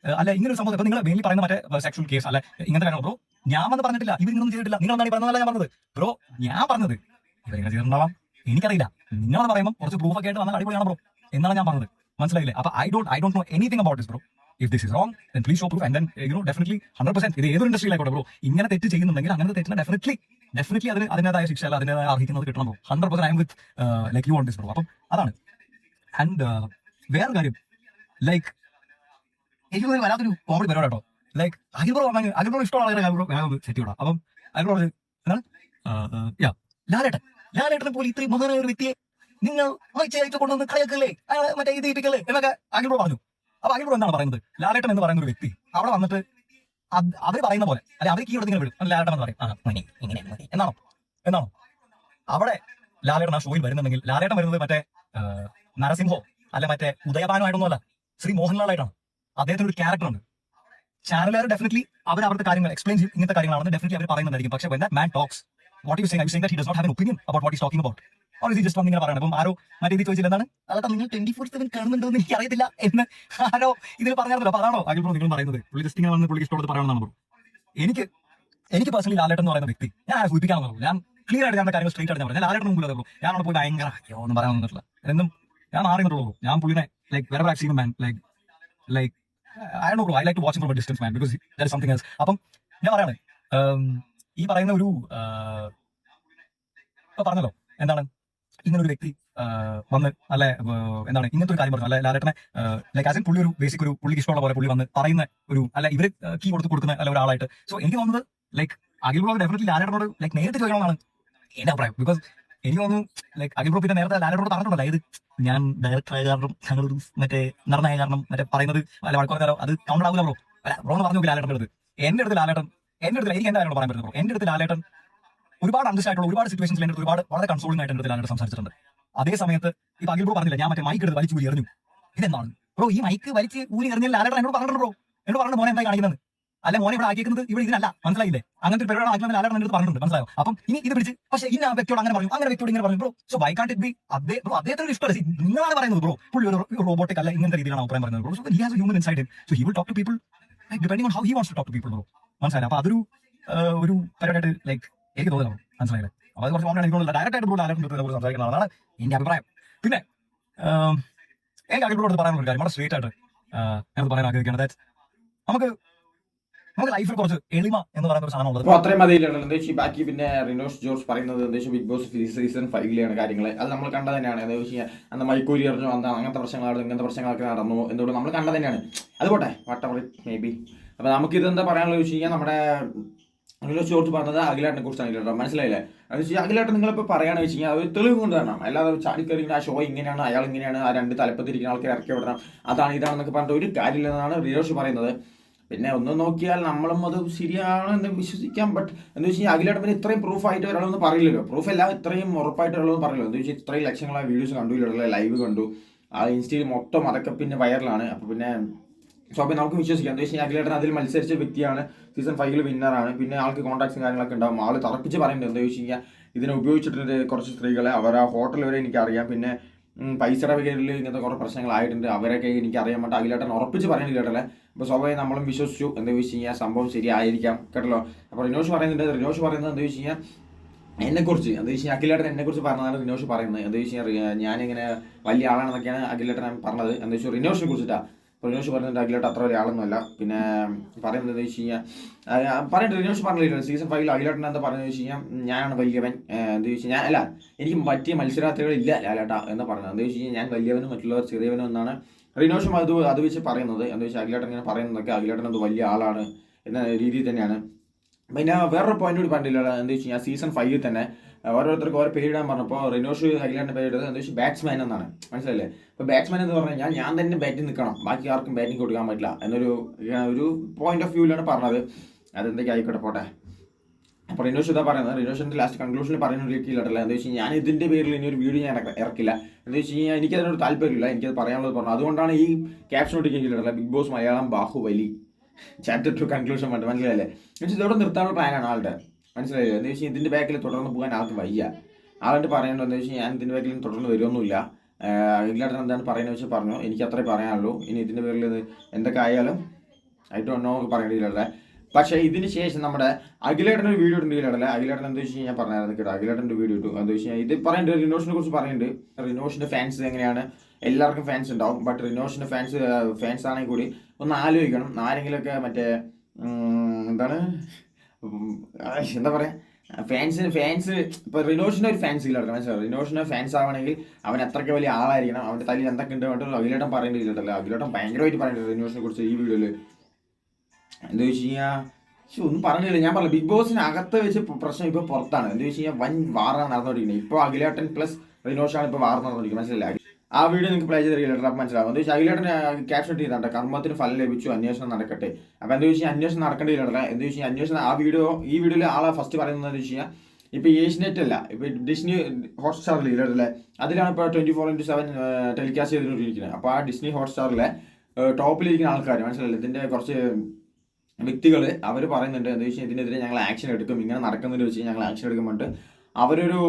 അല്ല ഇങ്ങനെ ഒരു സംഭവം ഇപ്പൊ നിങ്ങൾ മെയിൻലി പറയുന്ന മറ്റേ സെക്ഷൽ കേസ് അല്ലെ? ഇങ്ങനത്തെ കാര്യങ്ങൾ ബ്രോ? ഞാൻ വന്ന് പറഞ്ഞിട്ടില്ല. ഇവർ ഇങ്ങനൊന്നും ചെയ്തിട്ടില്ല. നിങ്ങൾ എന്താണ് പറഞ്ഞതല്ല ഞാൻ പറഞ്ഞത്? ബ്രോ ഞാൻ പറഞ്ഞത് ഇവരിങ്ങനെ ചെയ്തിട്ടുണ്ടാവാം? എനിക്കറിയില്ല. നിങ്ങളെന്ന് പറയുമ്പോൾ കുറച്ച് പ്രൂഫ് ഒക്കെ ആയിട്ട് വന്ന അടിപൊളിയാണ് ബ്രോ. എന്നാണ് ഞാൻ പറഞ്ഞത്. മനസ്സിലായില്ലേ? അപ്പൊ I don't I don't know anything about this bro. If this is wrong then please show proof and then you know definitely hundred percent ഇത് ഏതൊരു ഇൻഡസ്ട്രിയിലായിക്കോട്ടെ ബ്രോ. ഇങ്ങനെ തെറ്റ് ചെയ്യുന്നുണ്ടെങ്കിൽ അങ്ങനെ തെറ്റിനെ ഡെഫിനറ്റ്ലി ഡെഫിനറ്റ്ലി അതിന് അതിന്റെതായ ശിക്ഷ അല്ല അതിന്റെതായ അർഹിക്കുന്നത് കിട്ടണം bro. Hundred percent I am with like you want this bro. അപ്പം അതാണ്. ആൻഡ് വേറെ കാര്യം. ലൈക്ക് എനിക്ക് ഒരു വല്ലാത്തൊരു കോമഡി പരിപാടി കേട്ടോ ബ്രോ വന്നെങ്കിൽ അഖിൽ ബ്രോ ഇഷ്ടമുള്ള ആളുകളെ അഖിൽ ബ്രോ വേഗം ഒന്ന് സെറ്റ് ചെയ്യണം അപ്പം അഖിൽ ബ്രോ എന്താണ് യാ. ലാലേട്ടൻ. ലാലേട്ടനെ പോലെ ഇത്രയും മഹാനായ ഒരു വ്യക്തിയെ നിങ്ങൾ ആഴ്ചയായിട്ട് കൊണ്ടുവന്ന് കളിയാക്കല്ലേ? മറ്റേ ഇത് ഇട്ടിക്കല്ലേ എന്നൊക്കെ അഖിൽ ബ്രോ പറഞ്ഞു. അപ്പൊ അഖിൽ ബ്രോ എന്താണ് പറയുന്നത്? ലാലേട്ടൻ എന്ന് പറയുന്ന ഒരു വ്യക്തി അവിടെ വന്നിട്ട് അവർ പറയുന്ന പോലെ അല്ലെ അവർ കീ കൊടുത്ത് ഇങ്ങനെ വിടും. ലാലേട്ടൻ എന്ന് പറയും ആ മണി ഇങ്ങനെ എന്നാണോ? എന്നാണോ? അവിടെ ലാലേട്ടൻ ആ ഷോയിൽ വരുന്നുണ്ടെങ്കിൽ ലാലേട്ടൻ വരുന്നത് മറ്റേ നരസിംഹോ അല്ല മറ്റേ ഉദയഭാനുമായിട്ടൊന്നുമല്ല ശ്രീ മോഹൻലാൽ മോഹൻലാലായിട്ടാണ്. അദ്ദേഹത്തിന് ഒരു ക്യാരക്ടർ ഉണ്ട് ചാനലുകാർ ഡെഫിനറ്റ്ലി അവർ അവരുടെ കാര്യങ്ങൾ എക്സ്പ്ലെയിൻ ചെയ്യും. ഇങ്ങനത്തെ കാര്യങ്ങളാണെന്ന് ഡെഫിനറ്റ്ലി അവർ പറയുന്നതായിരിക്കും പക്ഷേ when man talks what you sing I sing he does not have an opinion about what is talking about or ഇത് ജസ്റ്റ് ഇങ്ങനെ പറയണം അപ്പം ആരോ മറ്റേ ഇത് ചോദിച്ചില്ല എന്താണ്? അതൊക്കെ നിങ്ങൾ ട്വന്റി ഫോർ സെവൻ കാണുന്നുണ്ടോ എന്ന് എനിക്ക് അറിയത്തില്ല എന്ന് ആരോ ഇതിൽ പറഞ്ഞാണല്ലോ അപ്പൊ അതാണോ അഖിൽ ബ്രോ നിങ്ങൾ പറയുന്നത്? പുള്ളി ജസ്റ്റ് ഇങ്ങനെ വന്ന് പുള്ളിക്ക് ഇഷ്ടമുള്ളത് പറയണമെന്നാണ് എനിക്ക് എനിക്ക് പേഴ്സണലി ലാലേട്ടൻ എന്ന് പറയുന്ന വ്യക്തി ഞാൻ സൂചിപ്പിക്കാൻ സൂചിപ്പിക്കാമെന്ന് പറഞ്ഞു ഞാൻ ക്ലിയർ ആയിട്ട് ഞാൻ കാര്യങ്ങൾ സ്ട്രേറ്റ് ആയിട്ട് ഞാൻ പറഞ്ഞു ലാലേട്ടൻ മുമ്പിൽ ബ്രോ ഞാൻ അവിടെ പോയി ഭയങ്കര അയ്യോ എന്ന് പറയാൻ വന്നിട്ടില്ല എന്നും ഞാൻ മാറി നിന്നുള്ളൂ ഞാൻ പുള്ളിനെ ലൈക്ക് വേറെ ആക്സീൻ man like like I do I like to from a distance man because that something else അപ്പം ഞാൻ പറയാണ് ഈ പറയുന്ന ഒരു ഇപ്പൊ പറഞ്ഞല്ലോ എന്താണ്? ഇങ്ങനെ ഒരു വ്യക്തി വന്ന് അല്ല എന്താണ് ഇങ്ങനത്തെ ഒരു കാര്യം പറഞ്ഞു അല്ലെ ലാലേട്ടനെ ലൈക്ക് ആസിൻ പുള്ളി ഒരു ബേസിക് ഒരു പുള്ളിക്ക് ഇഷ്ടമുള്ള പോലെ പുള്ളി വന്ന് പറയുന്ന ഒരു അല്ല ഇവർ കീ കൊടുത്ത് കൊടുക്കുന്ന അല്ല ഒരാളായിട്ട്. സോ എനിക്ക് തോന്നുന്നത് ലൈക്ക് അഖിൽ ഡെഫിനറ്റ്ലി ലാലേട്ടനോട് ലൈക്ക് നേരിട്ട് ചോദിക്കണമെന്നാണ് എന്റെ അഭിപ്രായം ബിക്കോസ് എനിക്ക് തോന്നുന്നു ലൈക് അഖിൽ ബ്രോ പിന്നെ നേരത്തെ ലാലോട് പറഞ്ഞിട്ടുണ്ടല്ലോ അതായത് ഞാൻ ഡയറക്ടർ ആയ കാരണം ഞങ്ങളൊരു മറ്റേ നടനായ കാരണം മറ്റേ പറയുന്നത് അല്ല വഴക്കുറക്കാരോ അത് കൗണ്ട് ആവില്ല ബ്രോ. ബ്രോ എന്ന് പറഞ്ഞു ലാലേട്ടന്റെ അടുത്ത്. എന്റെ അടുത്ത് ലാലേട്ടൻ എന്റെ അടുത്ത് എനിക്ക് എന്റെ കാര്യങ്ങൾ പറയാൻ പറ്റുന്നു ബ്രോ? എന്റെ അടുത്ത് ലാലേട്ടൻ ഒരുപാട് അണ്ടർസ്റ്റ് ആയിട്ടുള്ള ഒരുപാട് സിറ്റുവേഷൻസിൽ എന്റെ അടുത്ത് ഒരുപാട് വളരെ കൺസോളിംഗ് ആയിട്ട് എന്റെ അടുത്ത് ലാലേട്ടൻ സംസാരിച്ചിട്ടുണ്ട്. അതേ സമയത്ത് ഇപ്പൊ അഖിൽ ബ്രോ പറഞ്ഞില്ല ഞാൻ മറ്റേ മൈക്ക് എടുത്ത് വലിച്ചു ഊരി എറിഞ്ഞു. ഇതെന്താണ്? ബ്രോ ഈ മൈക്ക് വലിച്ച് ഊരി എറിഞ്ഞാൽ ലാലേട്ടൻ എന്നോട് പറഞ്ഞിട്ടുണ്ട് ബ്രോ? എന്നോട് പറഞ്ഞു മോനെ എന്തായി കാണിക്കുന്നത് അല്ല മോനെ ഇവിടെ ആക്കിയിരിക്കുന്നത് ഇവിടെ ഇതിനല്ല. മനസ്സിലായില്ലേ? അങ്ങനത്തെ ഒരു പരിപാടി ആക്കി ആരാണ് അടുത്ത് പറഞ്ഞിട്ടുണ്ട്. മനസ്സിലായോ? അപ്പം ഇനി ഇത് പിടിച്ച് പക്ഷേ ഇന്ന വ്യക്തിയോട് അങ്ങനെ പറഞ്ഞു അങ്ങനെ വ്യക്തിയോട് ഇങ്ങനെ പറഞ്ഞു bro so why can't it be അതേ ബ്രോ അദ്ദേഹത്തിന് ഇഷ്ടമല്ല നിങ്ങളാണ് പറയുന്നത് ബ്രോ പുള്ളി ഒരു റോബോട്ടിക് അല്ല ഇങ്ങനത്തെ രീതിയിലാണ് അഭിപ്രായം പറയുന്നത് bro so he has human inside so he will talk to people like on how he wants to talk to people bro മനസ്സിലായി അപ്പൊ അതൊരു ഒരു പരിപാടിയായിട്ട് ലൈക്ക് എനിക്ക് തോന്നുന്നു മനസ്സിലായില്ലേ? അപ്പൊ അത് കുറച്ച് ഓൺലൈൻ ഡയറക്റ്റ് ആയിട്ട് ബ്രോ ആരും സംസാരിക്കുന്നതാണ് എന്റെ അഭിപ്രായം. പിന്നെ എനിക്ക് ബ്രോട് പറയാനുള്ള ഒരു കാര്യം വളരെ സ്ട്രേറ്റ് ആയിട്ട് ഞാനത് പറയാൻ ആഗ്രഹിക്കുകയാണ്. ദാറ്റ് നമുക്ക് നമുക്ക് ലൈഫിൽ കുറച്ച് എളിമ എന്ന് പറയുന്ന ഒരു സാധനം ഉള്ളത്. അത്രയും മതിയിലാണ് എന്താ ബാക്കി പിന്നെ റിനോഷ് ജോർജ് പറയുന്നത് എന്താ ബിഗ് ബോസ് സീസൺ ഫൈവിലെയാണ് കാര്യങ്ങൾ അത് നമ്മൾ കണ്ട തന്നെയാണ്. എന്താ വെച്ചാൽ അന്ന് മൈക്കൂരി അറിഞ്ഞു അന്ന് അങ്ങനത്തെ പ്രശ്നങ്ങളാണ് ഇങ്ങനത്തെ പ്രശ്നങ്ങളൊക്കെ നടന്നു എന്തുകൊണ്ട് നമ്മൾ കണ്ട തന്നെയാണ്. അത് പോട്ടെ അവർ മേ ബി അപ്പൊ നമുക്ക് ഇതെന്താ പറയാനുള്ളത് വെച്ച് കഴിഞ്ഞാൽ നമ്മുടെ റിനോഷ് ജോർജ് പറഞ്ഞത് അഖിലേട്ടനെ കുറിച്ചാണ് കേട്ടോ. മനസ്സിലായില്ലേ? അത് വെച്ചാൽ അഖിലേട്ടൻ നിങ്ങളിപ്പോൾ പറയുകയാണ് വെച്ച് കഴിഞ്ഞാൽ അത് തെളിവ് കൊണ്ട് തരണം അല്ലാതെ ചാടിക്കറി ആ ഷോ ഇങ്ങനെയാണ് അയാൾ ഇങ്ങനെയാണ് ആ രണ്ട് തലപ്പത്തിരിക്കുന്ന ആൾക്കാർ ഇറക്കി വിടണം. അതാണ് ഇതാണെന്നൊക്കെ പറഞ്ഞിട്ട് ഒരു കാര്യമില്ലെന്നാണ് റിനോഷ് പറയുന്നത്. പിന്നെ ഒന്ന് നോക്കിയാൽ നമ്മളും അത് ശരിയാണ് എന്ന് വിശ്വസിക്കാം. ബട്ട് എന്ന് വെച്ച് കഴിഞ്ഞാൽ അഖിലേട്ടൻ ഇത്രയും പ്രൂഫ് ആയിട്ട് ഒരാളൊന്നും പറയില്ലല്ലോ. പ്രൂഫ് എല്ലാം ഇത്രയും ഉറപ്പായിട്ട് ഒരാളൊന്നും പറയില്ല എന്ന് വെച്ചാൽ ഇത്രയും ലക്ഷങ്ങളായ വീഡിയോസ് കണ്ടു ഇല്ല ലൈവ് കണ്ടു. ആ ഇൻസ്റ്റയിൽ മൊത്തം അതൊക്കെ പിന്നെ വൈറലാണ് അപ്പോൾ പിന്നെ സോ അപ്പോൾ നമുക്ക് വിശ്വസിക്കാം. എന്താ വെച്ച് കഴിഞ്ഞാൽ അഖിലേട്ടൻ അതിൽ മത്സരിച്ച വ്യക്തിയാണ്. സീസൺ ഫൈവിൽ വിന്നറാണ് പിന്നെ ആൾക്ക് കോൺടാക്ട്സും കാര്യങ്ങളൊക്കെ ഉണ്ടാവും. ആൾ തറപ്പിച്ച് പറയുന്നുണ്ട്. എന്താ വെച്ച് കഴിഞ്ഞാൽ ഇതിനെ ഉപയോഗിച്ചിട്ടുണ്ട് കുറച്ച് സ്ത്രീകളെ. അവർ ആ ഹോട്ടൽ വരെ എനിക്കറിയാം. പിന്നെ പൈസയുടെ പേരിൽ ഇങ്ങനത്തെ കുറേ പ്രശ്നങ്ങളായിട്ടുണ്ട്. അവരൊക്കെ എനിക്ക് അറിയാൻ പറ്റും അഖിലേട്ടൻ ഉറപ്പിച്ച് പറയുന്നത് കേട്ടല്ലേ? അപ്പോൾ സ്വാഭാവികം നമ്മളും വിശ്വസിച്ചു. എന്താ വെച്ച് കഴിഞ്ഞാൽ സംഭവം ശരിയായിരിക്കാം. കേട്ടല്ലോ? അപ്പോൾ റിനോഷ് പറയുന്നുണ്ട്. റിനോഷ് പറയുന്നത് എന്താ വെച്ച് കഴിഞ്ഞാൽ എന്നെക്കുറിച്ച്. എന്താ വെച്ച് കഴിഞ്ഞാൽ അഖിലേട്ടൻ എന്നെക്കുറിച്ച് പറഞ്ഞതാണ് റിനോഷ് പറയുന്നത്. എന്താ വെച്ച് കഴിഞ്ഞാൽ ഞാനിങ്ങനെ വലിയ ആളാണെന്നൊക്കെയാണ് അഖിലേട്ടൻ പറഞ്ഞത്. എന്താ വെച്ചാൽ റിനോഷിനെ കുറിച്ചിട്ടാ. അപ്പോൾ റിനോഷ് പറഞ്ഞ അഖിലോട്ട് അത്ര വലിയ ആളൊന്നുമല്ല പിന്നെ പറയുന്നത് എന്താ വെച്ച് കഴിഞ്ഞാൽ പറഞ്ഞിട്ട് റിനോഷ് പറഞ്ഞില്ല? സീസൺ ഫൈവിൽ അഖിലേട്ടൻ എന്താ പറയുന്നത് വെച്ച് കഴിഞ്ഞാൽ ഞാനാണ് വലിയവൻ എന്താ വെച്ച് കഴിഞ്ഞാൽ അല്ല എനിക്ക് പറ്റിയ മത്സരാർത്ഥികളില്ല ലാലേട്ടാ എന്ന് പറഞ്ഞത്. എന്താ വെച്ച് കഴിഞ്ഞാൽ ഞാൻ വലിയവനും മറ്റുള്ളവർ ചെറിയവനും എന്നാണ് റിനോഷും അത് അത് വെച്ച് പറയുന്നത്. എന്താ വെച്ചാൽ അഖിലേട്ടൻ ഇങ്ങനെ പറയുന്നതൊക്കെ അഖിലേട്ടൻ അത് വലിയ ആളാണ് എന്ന രീതിയിൽ തന്നെയാണ്. പിന്നെ വേറൊരു പോയിന്റ് കൂടി പറഞ്ഞില്ല എന്താ വെച്ച് കഴിഞ്ഞാൽ സീസൺ ഫൈവിൽ തന്നെ ഓരോരുത്തർക്ക് ഓരോ പേരിടാൻ പറഞ്ഞപ്പോൾ റിനോഷ് അഖിലേട്ടന്റെ പേരിട്ടത് എന്താ വെച്ചാൽ ബാറ്റ്സ്മാൻ എന്നാണ്. മനസ്സിലല്ലേ ഇപ്പോൾ ബാറ്റ്സ്മാൻ എന്ന് പറഞ്ഞു കഴിഞ്ഞാൽ ഞാൻ തന്നെ ബാറ്റിംഗ് നിൽക്കണം ബാക്കി ആർക്കും ബാറ്റിംഗ് കൊടുക്കാൻ പറ്റില്ല എന്നൊരു ഒരു പോയിന്റ് ഓഫ് വ്യൂവിലാണ് പറഞ്ഞത്. അതെന്തൊക്കെ ആയിക്കോട്ടെ പോട്ടെ. അപ്പോൾ റിനോഷ് ഇതാ പറയുന്നത്. റിനോഷിന്റെ ലാസ്റ്റ് കൺക്ലൂഷനിൽ പറയുന്ന ഒരു രീതിയിലല്ല എന്താ വെച്ചാൽ ഞാൻ ഇതിന്റെ പേരിൽ ഇനി ഒരു വീഡിയോ ഞാൻ ഇറക്കില്ല. എന്താ വെച്ച് കഴിഞ്ഞാൽ എനിക്ക് അതിനോട് താല്പര്യമില്ല. എനിക്കത് പറയാനുള്ളത് പറഞ്ഞു. അതുകൊണ്ടാണ് ഈ caption ഒട്ടിക്കില്ല Bigg Boss Malayalam Baahubali. Chapter two conclusion വേണ്ട മനസ്സിലായില്ലേ? എന്നുവെച്ചാൽ ഇതോടെ നിർത്താനുള്ള പ്ലാനാണ് ആളുടെ. മനസ്സിലായില്ലേ എന്ന് വെച്ചാൽ ഇതിന്റെ ബാക്കിൽ തുടർന്ന് പോകാൻ ആൾക്ക് വയ്യ. ആളുണ്ട് പറയണ്ടോ എന്ന് വെച്ചാൽ ഞാൻ ഇതിന്റെ ബാക്കിൽ തുടർന്ന് വരുമൊന്നുമില്ല ഇല്ലാതെ എന്താണ് പറയുന്നത് വെച്ചാൽ പറഞ്ഞു. എനിക്ക് അത്രേ പറയാനുള്ളൂ. ഇനി ഇതിന്റെ പേരിൽ എന്തൊക്കെ ആയാലും ഐ ഒന്നോ പറയേണ്ടിയില്ല പക്ഷേ ഇതിന് ശേഷം നമ്മുടെ അഖിലേട്ടൻ ഒരു വീഡിയോ ഉണ്ടെങ്കിലല്ലേ അഖിലേട്ടൻ എന്താ വെച്ച് കഴിഞ്ഞാൽ പറഞ്ഞായിരുന്നു കേട്ടോ. അഖിലേട്ടന്റെ വീഡിയോ ഇട്ടു. എന്താ വെച്ച് ഇത് പറയുന്നുണ്ട് റിനോഷിനെ കുറിച്ച് പറയുന്നുണ്ട്. റിനോഷിന്റെ ഫാൻസ് എങ്ങനെയാണ്? എല്ലാവർക്കും ഫാൻസ് ഉണ്ടാവും. ബട്ട് റിനോഷിന്റെ ഫാൻസ് ഫാൻസ് ആണെങ്കിൽ കൂടി ഒന്ന് ആലോചിക്കണം. ആരെങ്കിലുമൊക്കെ മറ്റേ എന്താണ്? എന്താ പറയാ? ഫാൻസിന് ഫാൻസ് ഇപ്പൊ റിനോഷിന്റെ ഒരു ഫാൻസ് ഇല്ല മനസ്സിലാവും റിനോഷിന്റെ ഫാൻസ് ആവണമെങ്കിൽ അവൻ അത്രയ്ക്ക് വലിയ ആളായിരിക്കണം അവന്റെ തലയിൽ എന്തൊക്കെ ഉണ്ട് പറഞ്ഞിട്ട് അഖിലേട്ടൻ പറയേണ്ടില്ലല്ലോ അഖിലേട്ടൻ ഭയങ്കരമായിട്ട് പറയുന്നുണ്ട് റിനോഷിനെ കുറിച്ച് ഈ വീഡിയോയിൽ എന്താ വെച്ച് കഴിഞ്ഞാൽ ഒന്നും പറഞ്ഞില്ല ഞാൻ പറഞ്ഞു ബിഗ് ബോസിന് അകത്ത് വെച്ച് പ്ര- പ്രശ്നം ഇപ്പൊ പുറത്താണ്. എന്താ വെച്ച് കഴിഞ്ഞാൽ വൻ വാറാണ് നടന്നുകൊണ്ടിരിക്കുന്നത്. ഇപ്പൊ അഖിലേട്ടൻ പ്ലസ് റിനോഷാണ് ഇപ്പൊ വാർ നടന്നുകൊണ്ടിരിക്കുന്നത്. മനസ്സിലായി ആ വീഡിയോ നിങ്ങൾക്ക് പ്ലേ ചെയ്ത് ഓഫ് മനസ്സിലാവും എന്താ അഖിലേട്ടൻ ക്യാപ്ഷൻ ചെയ്തിട്ടുണ്ട് കർമ്മത്തിന് ഫലം ലഭിച്ചു അന്വേഷണം നടക്കട്ടെ. അപ്പോൾ എന്താ വെച്ചാൽ അന്വേഷണം നടക്കേണ്ടില്ല എന്താ വെച്ചാൽ അന്വേഷണം ആ വീഡിയോ ഈ വീഡിയോയിൽ ആളെ ഫസ്റ്റ് പറയുന്നത് എന്താ വെച്ച് കഴിഞ്ഞാൽ ഇപ്പോൾ ഏഷ്യനെറ്റ് അല്ല ഇപ്പോൾ ഡിസ്നി ഹോട്ട്സ്റ്റാറിൽ ഇല്ലേ അതിലാണ് ഇപ്പോൾ twenty four into seven telecast ചെയ്തുകൊണ്ടിരിക്കുന്നത്. അപ്പോൾ ആ ഡിസ്നി ഹോട്ട്സ്റ്റാറിലെ ടോപ്പിലിരിക്കുന്ന ആൾക്കാർ മനസ്സിലല്ലേ ഇതിന്റെ കുറച്ച് വ്യക്തികൾ അവർ പറയുന്നുണ്ട് എന്താ വെച്ചാൽ ഇതിനെതിരെ ഞങ്ങൾ ആക്ഷൻ എടുക്കും ഇങ്ങനെ നടക്കുന്നതിന് വെച്ച് ഞങ്ങൾ ആക്ഷൻ എടുക്കുമ്പോൾ അവരൊരു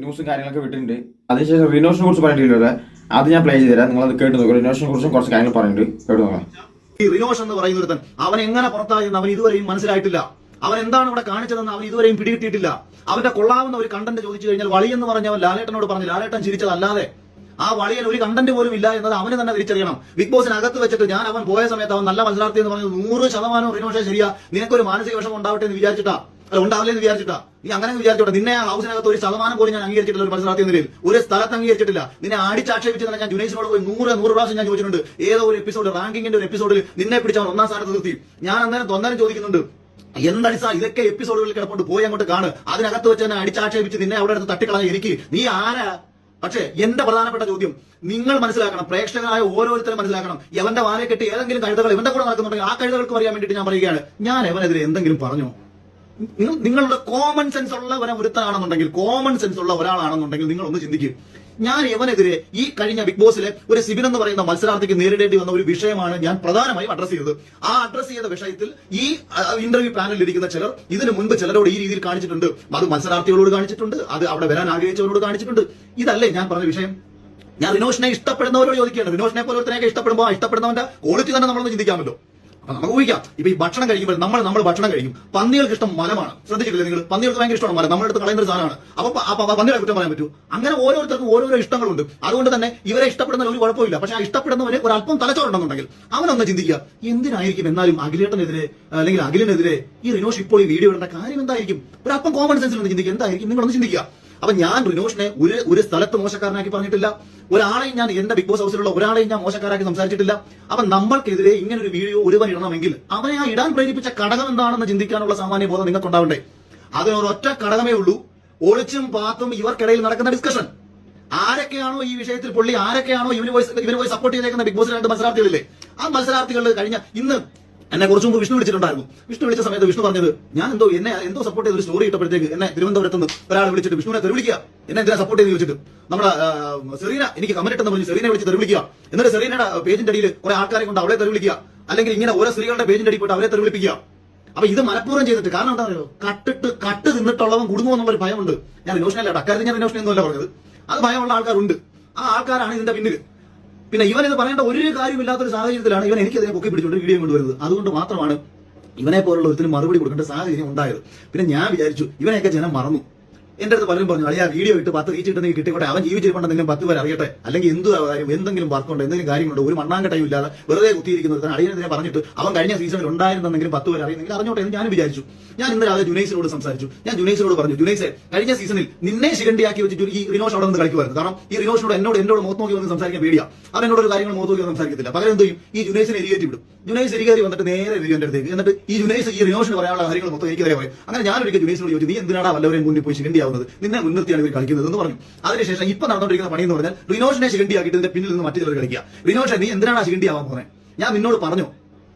ന്യൂസും കാര്യങ്ങളൊക്കെ വിട്ടിട്ടുണ്ട്. അതിനുശേഷം വിനോഷിനെ കുറിച്ച് പറഞ്ഞിട്ടില്ല അത് ഞാൻ പ്ലേ ചെയ്ത് തരാം നിങ്ങൾ അത് കേട്ട് നോക്കുക റിനോഷിനെ കുറിച്ചും കുറച്ച് കാര്യങ്ങൾ പറയുന്നുണ്ട് കേട്ട് നോക്കാം. ഈ റിനോഷ് എന്ന് പറയുന്ന ഒരുത്തൻ അവൻ എങ്ങനെ പുറത്തായെന്ന് അവൻ ഇതുവരെയും മനസ്സിലായിട്ടില്ല. അവൻ എന്താണ് ഇവിടെ കാണിച്ചതെന്ന് അവൻ ഇതുവരെയും പിടികിട്ടിയിട്ടില്ല. അവന്റെ കൊള്ളാവുന്ന ഒരു കണ്ടന്റ് ചോദിച്ചു കഴിഞ്ഞാൽ വളി എന്ന് പറഞ്ഞവൻ ലാലേട്ടനോട് പറഞ്ഞു ലാലേട്ടൻ ചിരിച്ചതല്ലാതെ ആ വളിയൻ ഒരു കണ്ടന്റ് പോലും ഇല്ല എന്നത് അവന് തന്നെ തിരിച്ചറിയണം. ബിഗ് ബോസിനകത്ത് വെച്ചിട്ട് ഞാൻ അവൻ പോയ സമയത്ത് അവൻ നല്ല മത്സരാർത്ഥി എന്ന് പറഞ്ഞത് നൂറ് ശതമാനം റിനോഷ ശരിയാ. നിനക്കൊരു മാനസിക വിഷമം ഉണ്ടാവട്ടെ എന്ന് വിചാരിച്ചിട്ടാ. അല്ല ഉണ്ടാവില്ല എന്ന് വിചാരിച്ചിട്ടാ. നീ അങ്ങനെ വിചാരിച്ചോട്ടെ. നിന്നെ ഹൗസിനകത്ത് ഒരു ശതമാനം പോലും ഞാൻ അംഗീകരിച്ചിട്ടില്ല ഒരു മത്സരാർത്ഥി എന്ന നിലയിൽ. ഒരു സ്ഥലത്ത് അംഗീകരിച്ചിട്ടില്ല. നിന്നെ അടിച്ചാക്ഷേപിച്ച് തന്നെ ഞാൻ ജുനൈസിനോട് പോയി നൂറ് നൂറ് പ്രാവശ്യം ഞാൻ ചോദിച്ചിട്ടുണ്ട്. ഏതോ ഒരു എപ്പിസോഡ് റാങ്കിങ്ങിന്റെ ഒരു എപ്പിസോഡിൽ നിന്നെ പിടിച്ചവൻ ഒന്നാം സ്ഥാനത്ത് നിർത്തി. ഞാൻ അന്നേരം തൊന്നേരം ചോദിക്കുന്നുണ്ട്. എന്തടിസാ ഇതൊക്കെ എപ്പിസോഡുകളിൽ കിടപ്പുണ്ട്? പോയി അങ്ങോട്ട് കാണ്. അതിനകത്ത് വെച്ച് തന്നെ അടിച്ചാക്ഷേപിച്ച് നിന്നെ അവിടെ അടുത്ത് തട്ടിക്കളഞ്ഞ എനിക്ക്. നീ ആരാ? പക്ഷേ എന്റെ പ്രധാനപ്പെട്ട ചോദ്യം നിങ്ങൾ മനസ്സിലാക്കണം. പ്രേക്ഷകരായ ഓരോരുത്തരും മനസ്സിലാക്കണം. എവന്റെ വാലെ കെട്ടി ഏതെങ്കിലും കഴുതകൾ ഇവന്റെ കൂടെ നടക്കുന്നുണ്ടെങ്കിൽ ആ കഴുതകൾക്ക് അറിയാൻ വേണ്ടിയിട്ട് ഞാൻ പറയുകയാണ്. ഞാൻ എവനെതിരെ എന്തെങ്കിലും പറഞ്ഞോ? നിങ്ങളുടെ കോമൺ സെൻസ് ഉള്ള ഒരുത്താണെന്നുണ്ടെങ്കിൽ കോമൺ സെൻസ് ഉള്ള ഒരാളാണെന്നുണ്ടെങ്കിൽ നിങ്ങൾ ഒന്ന് ചിന്തിക്കും. ഞാൻ ഇവനെതിരെ ഈ കഴിഞ്ഞ ബിഗ് ബോസിലെ ഒരു സിബിൻ എന്ന് പറയുന്ന മത്സരാർത്ഥിക്ക് നേരിടേണ്ടി വന്ന ഒരു വിഷയമാണ് ഞാൻ പ്രധാനമായും അഡ്രസ് ചെയ്തത്. ആ അഡ്രസ് ചെയ്ത വിഷയത്തിൽ ഈ ഇന്റർവ്യൂ പാനലിൽ ഇരിക്കുന്ന ചിലർ ഇതിനു മുൻപ് ചിലരോട് ഈ രീതിയിൽ കാണിച്ചിട്ടുണ്ട്. അത് മത്സരാർത്ഥികളോട് കാണിച്ചിട്ടുണ്ട് അത് അവിടെ വരാൻ ആഗ്രഹിച്ചവരോട് കാണിച്ചിട്ടുണ്ട്. ഇതല്ലേ ഞാൻ പറഞ്ഞ വിഷയം. ഞാൻ റിനോഷിനെ ഇഷ്ടപ്പെടുന്നവരോട് ചോദിക്കുകയാണ്. റിനോഷിനെ പോലെ ഒരുത്തനെയൊക്കെ ഇഷ്ടപ്പെടുമ്പോൾ ഇഷ്ടപ്പെടുന്നവന്റെ ക്വാളിറ്റി തന്നെ നമ്മളൊന്ന് ചിന്തിക്കാമല്ലോ. നമുക്ക് ഊഹിക്കാം ഇപ്പൊ ഈ ഭക്ഷണം കഴിക്കുമ്പോൾ നമ്മൾ നമ്മൾ ഭക്ഷണം കഴിക്കും. പന്നികൾക്ക് ഇഷ്ടം മലമാണ്. ശ്രദ്ധിച്ചിട്ടില്ലേ നിങ്ങൾ? പന്നികൾക്ക് ഭയങ്കര ഇഷ്ടമാണ് മലം. നമ്മുടെ അടുത്ത് കളയുന്ന ഒരു സാധനമാണ്. അപ്പൊ പന്നികളെ കുറ്റം പറയാൻ പറ്റൂ. അങ്ങനെ ഓരോരുത്തർക്കും ഓരോരോ ഇഷ്ടങ്ങളുണ്ട്. അതുകൊണ്ട് തന്നെ ഇവരെ ഇഷ്ടപ്പെടുന്ന ഒരു കുഴപ്പമില്ല. പക്ഷെ ആ ഇഷ്ടപ്പെടുന്നവര് ഒരു അല്പം തലച്ചോറുണ്ടെന്നുണ്ടെങ്കിൽ അവനൊന്ന് ചിന്തിക്കുക എന്തിനായിരിക്കും എന്നാലും അഖിലേട്ടനെതിരെ അല്ലെങ്കിൽ അഖിലിനെതിരെ ഈ റിനോഷ് ഇപ്പോൾ ഈ വീഡിയോ ഇടേണ്ട കാര്യം എന്തായിരിക്കും? ഒരു കോമൺ സെൻസിൽ ഒന്ന് ചിന്തിക്കുക. എന്തായിരിക്കും? നിങ്ങളൊന്ന് ചിന്തിക്കുക. അപ്പൊ ഞാൻ റിനോഷിനെ ഒരു ഒരു സ്ഥലത്ത് മോശക്കാരനാക്കി പറഞ്ഞിട്ടില്ല. ഒരാളെയും ഞാൻ എന്റെ ബിഗ് ബോസ് ഹൗസിലുള്ള ഒരാളെയും ഞാൻ മോശക്കാരാക്കി സംസാരിച്ചിട്ടില്ല. അപ്പൊ നമ്മൾക്കെതിരെ ഇങ്ങനെ ഒരു വീഡിയോ ഒരുവൻ ഇടണമെങ്കിൽ അവനെ ആ ഇടാൻ പ്രേരിപ്പിച്ച ഘടകം എന്താണെന്ന് ചിന്തിക്കാനുള്ള സാമാന്യ ബോധം നിങ്ങൾക്ക് ഉണ്ടാവണ്ടേ അതിനൊരൊറ്റ ഘടകമേ ഉള്ളൂ. ഒളിച്ചും പാത്തും ഇവർക്കിടയിൽ നടക്കുന്ന ഡിസ്കഷൻ ആരൊക്കെയാണോ ഈ വിഷയത്തിൽ പുള്ളി? ആരൊക്കെയാണോ ഇവന് പോയി ഇവന് പോയി സപ്പോർട്ട് ചെയ്തേക്കുന്ന ബിഗ് ബോസ് രണ്ട് മത്സരാർത്ഥികളില്ലേ? ആ മത്സരാർത്ഥികൾ കഴിഞ്ഞ ഇന്ന് എന്നെ കുറച്ചു മുമ്പ് വിഷ്ണു വിളിച്ചിട്ടുണ്ടായിരുന്നു. വിഷ്ണു വിളിച്ച സമയത്ത് വിഷ്ണു പറഞ്ഞത് ഞാൻ എന്തോ എന്നെ എന്തോ സപ്പോർട്ട് ചെയ്ത് ഒരു സ്റ്റോറി ഇട്ടപ്പോഴത്തേക്ക് എന്നെ തിരുവനന്തപുരത്ത് നിന്ന് ഒരാൾ വിളിച്ചിട്ട് വിഷ്ണുവിനെ തെരുവിളിക്കുക എന്നെ എന്തിനാ സപ്പോർട്ട് ചെയ്ത് ചോദിച്ചിട്ട്. നമ്മുടെ സെറീന എനിക്ക് കമന്റ് ഇട്ടെന്ന് പറഞ്ഞു സെറീനെ വിളിച്ച് തെരുവിളിക്കുക എന്നിട്ട് സെറീനയുടെ പേജിന്റെ അടിയിൽ കുറെ ആൾക്കാരെ കൊണ്ട് അവളെ തെരുവിളിക്കുക അല്ലെങ്കിൽ ഇങ്ങനെ ഓരോ സ്ത്രീകളുടെ പേജിന്റെ അടി പോയിട്ട് അവരെ തെരുവിളിപ്പിക്കുക അപ്പൊ ഇത് മലപ്പൂർവം ചെയ്തിട്ട് കാരണം എന്താ പറയുക കട്ടിട്ട് കട്ട് തിന്നിട്ടുള്ളവൻ കുടുങ്ങുമോ ഒരു ഭയമുണ്ട്. ഞാൻ വിനോഷനല്ല അക്കാര്യത്തിൽ ഞാൻ വിനോഷനെ ഒന്നുമല്ല പറഞ്ഞത്. അത് ഭയമുള്ള ആൾക്കാരുണ്ട്. ആ ആൾക്കാരാണ് ഇതിന്റെ പിന്നിൽ പിന്നെ ഇവൻ ഇത് പറയേണ്ട ഒരു കാര്യമില്ലാത്തൊരു സാഹചര്യത്തിലാണ് ഇവൻ എനിക്കതിനെ പൊക്കി പിടിച്ചുകൊണ്ട് വീഡിയോ കൊണ്ടുവരുന്നത്. അതുകൊണ്ട് മാത്രമാണ് ഇവനെ പോലുള്ള ഒരുത്തിന് മറുപടി കൊടുക്കേണ്ട സാഹചര്യം ഉണ്ടായത്. പിന്നെ ഞാൻ വിചാരിച്ചു ഇവനെയൊക്കെ ജനം മറന്നു. എന്റെ അടുത്ത് പലരും പറഞ്ഞു അളിയാ വീഡിയോ ഇട്ട് പത്ത് റീച്ച് കിട്ടുന്നെങ്കിൽ കിട്ടിക്കോട്ടെ. അവൻ ജീവിച്ചിരിപ്പുണ്ടെങ്കിലും പത്ത് പേര് അറിയട്ടെ. അല്ലെങ്കിൽ എന്ത് എന്തെങ്കിലും വർക്കുണ്ടോ എന്തെങ്കിലും കാര്യങ്ങളുണ്ടോ ഒരു മണ്ണാങ്കട്ടയും ഇല്ലാതെ വെറുതെ കുത്തിയിരിക്കുന്നത് അടിയനെതിരെ പറഞ്ഞിട്ട് അവൻ കഴിഞ്ഞ സീസണിൽ ഉണ്ടായിരുന്നെങ്കിലും പത്ത് പേര് അറിയുന്നെങ്കിൽ അറിഞ്ഞോട്ടെ എന്ന് ഞാൻ വിചാരിച്ചു. ഞാൻ ഇന്നലെ രാവിലെ ജുനൈസിനോട് സംസാരിച്ചു. ഞാൻ ജുനൈസിനോട് പറഞ്ഞു ജുനൈസെ കഴിഞ്ഞ സീസണിൽ നിന്നെ ശിഖണ്ഡിയാക്കി വെച്ചിട്ട് ഈ റിനോഷ് അവിടെ നിന്ന് കളിക്കുമായിരുന്നു. കാരണം ഈ റിനോഷിനോട് എന്നോട് എന്നോട് മോത്ത് നോക്കി വന്ന് സംസാരിക്കാൻ പേടിയാ. അവൻ എന്നോട് ഒരു കാര്യങ്ങൾ മോത്ത് നോക്കി സംസാരിക്കത്തില്ല. പകരം എന്ത് ചെയ്യും? ഈ ജുനൈസിനെ എരികേറ്റി വിടും. ജുനൈസ് എരികേറി വന്നിട്ട് നേരെ വരും അടുത്തേക്ക്. എന്നിട്ട് ഈ ജുനൈസ് ഈ റിനോഷിന് പറയാനുള്ള കാര്യങ്ങൾ മൊത്തം എനിക്കെതിരെ പറയും. അങ്ങനെ ഞാൻ ഒരിക്കൽ ജുനൈസിനോട് ചോദിച്ചു നീ എന്തിനാണ് വല്ലവരെയും മുന്നിൽ പോയി ശിഖണ്ഡിയാവുന്നത് നിന്നെ മുൻനിർത്തിയാണ് ഇവർ കളിക്കുന്നത് എന്ന് പറഞ്ഞു. അതിനുശേഷം ഇപ്പൊ നടന്നുകൊണ്ടിരിക്കുന്ന പണി എന്ന് പറഞ്ഞാൽ റിനോഷിനെ ശിഖണ്ഡിയാക്കിയിട്ട് ഇതിന്റെ പിന്നിൽ നിന്ന് മറ്റു ചിലർ കളിക്കുക. റിനോഷെ നീ എന്തിനാണ് ശിഖണ്ടിയാവാൻ പോകുന്നത് ഞാൻ നിന്നോട് പറഞ്ഞു.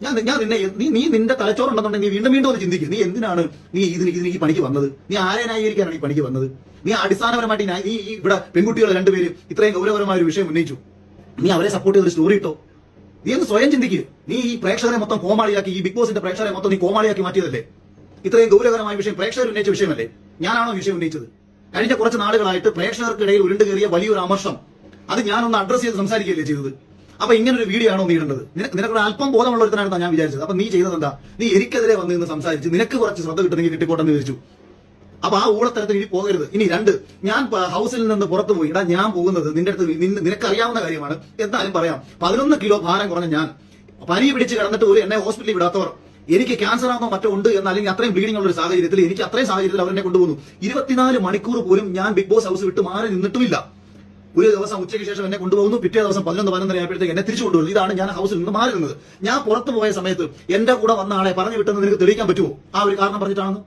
ഞാൻ ഞാൻ നിന്നെ നീ നീ നിന്റെ തലച്ചോറുണ്ടെന്നുണ്ടെങ്കിൽ വീണ്ടും വീണ്ടും ഒന്ന് ചിന്തിക്കും. നീ എന്തിനാണ് നീ ഇതിന് ഇതിന് ഈ പണിക്ക് വന്നത്? നീ ആരെ ന്യായീകരിക്കാനാണ് ഈ പണിക്ക് വന്നത്? നീ അടിസ്ഥാനപരമായിട്ട് ന്യായ- ഈ ഇവിടെ പെൺകുട്ടികൾ രണ്ടുപേര് ഇത്രയും ഗൗരവപരമായ ഒരു വിഷയം ഉന്നയിച്ചു. നീ അവരെ സപ്പോർട്ട് ചെയ്തൊരു സ്റ്റോറി ഇട്ടോ? നീ ഒന്ന് സ്വയം ചിന്തിക്ക്. നീ ഈ പ്രേക്ഷകരെ മൊത്തം കോമാളിയാക്കി ഈ ബിഗ് ബോസിന്റെ പ്രേക്ഷകരെ മൊത്തം നീ കോമാളിയാക്കി മാറ്റിയതല്ലേ? ഇത്രയും ഗൗരവകരമായ വിഷയം പ്രേക്ഷകർ ഉന്നയിച്ച വിഷയമല്ലേ? ഞാനാണോ വിഷയം ഉന്നയിച്ചത്? കഴിഞ്ഞ കുറച്ച് നാളുകളായിട്ട് പ്രേക്ഷകർക്കിടയിൽ ഉരുണ്ട് കയറിയ വലിയൊരു അമർഷം. അത് ഞാനൊന്ന് അഡ്രസ് ചെയ്ത് സംസാരിക്കുകയല്ലേ ചെയ്തത്? അപ്പൊ ഇങ്ങനെ ഒരു വീഡിയോ ആണോ നീടേണ്ടത്? നിനക്ക് നിനക്കൊരു അല്പം ബോധമുള്ള ഒരുത്തനാണെന്നാണ് ഞാൻ വിചാരിച്ചത്. അപ്പൊ നീ ചെയ്തത് എന്താ നീ എനിക്കെതിരെ വന്ന് നിന്ന് സംസാരിച്ച് നിനക്ക് കുറച്ച് ശ്രദ്ധ കിട്ടണമെങ്കിൽ കിട്ടിക്കോട്ടെ എന്ന് വിചാരിച്ചു. അപ്പൊ ആ ഊളത്തരത്തിൽ ഇനി പോകരുത്. ഇനി രണ്ട് ഞാൻ ഹൗസിൽ നിന്ന് പുറത്തു പോയി. ഇടാ ഞാൻ പോകുന്നത് നിന്റെ അടുത്ത് നിനക്ക് നിനക്കറിയാവുന്ന കാര്യമാണ്. എന്തായാലും പറയാം. പതിനൊന്ന് കിലോ ഭാരം കുറഞ്ഞ ഞാൻ. പനി പിടിച്ച് കിടന്നിട്ട് ഒരു എന്നെ ഹോസ്പിറ്റലിൽ വിടാത്തവർ. എനിക്ക് ക്യാൻസർ ആണോ മറ്റോ ഉണ്ട് എന്ന് അല്ലെങ്കിൽ അത്രയും ബ്ലീഡിംഗ് ഉള്ള ഒരു സാഹചര്യത്തിൽ എനിക്ക് അത്രയും സാഹചര്യത്തിൽ അവരെന്നെ കൊണ്ടുപോകുന്നു ഇരുപത്തിനാല് മണിക്കൂർ പോലും ഞാൻ ബിഗ് ബോസ് ഹൗസ് വിട്ട് മാറി നിന്നിട്ടുമില്ല. ഒരു ദിവസം ഉച്ചയ്ക്ക് ശേഷം എന്നെ കൊണ്ടുപോകുന്നു. പിറ്റേ ദിവസം പതിനൊന്ന് പതിനൊന്നര ആയപ്പോഴത്തേക്ക് എന്നെ തിരിച്ചു കൊണ്ടുപോകും ഇതാണ് ഞാൻ ഹൗസിൽ നിന്ന് മാറി നിന്നത്. ഞാൻ പുറത്തു പോയ സമയത്ത് എന്റെ കൂടെ വന്ന ആളെ പറഞ്ഞു വിട്ടെന്ന് നിനക്ക് തെളിയിക്കാൻ പറ്റുമോ? ആ ഒരു കാരണം പറഞ്ഞിട്ടാണെന്ന്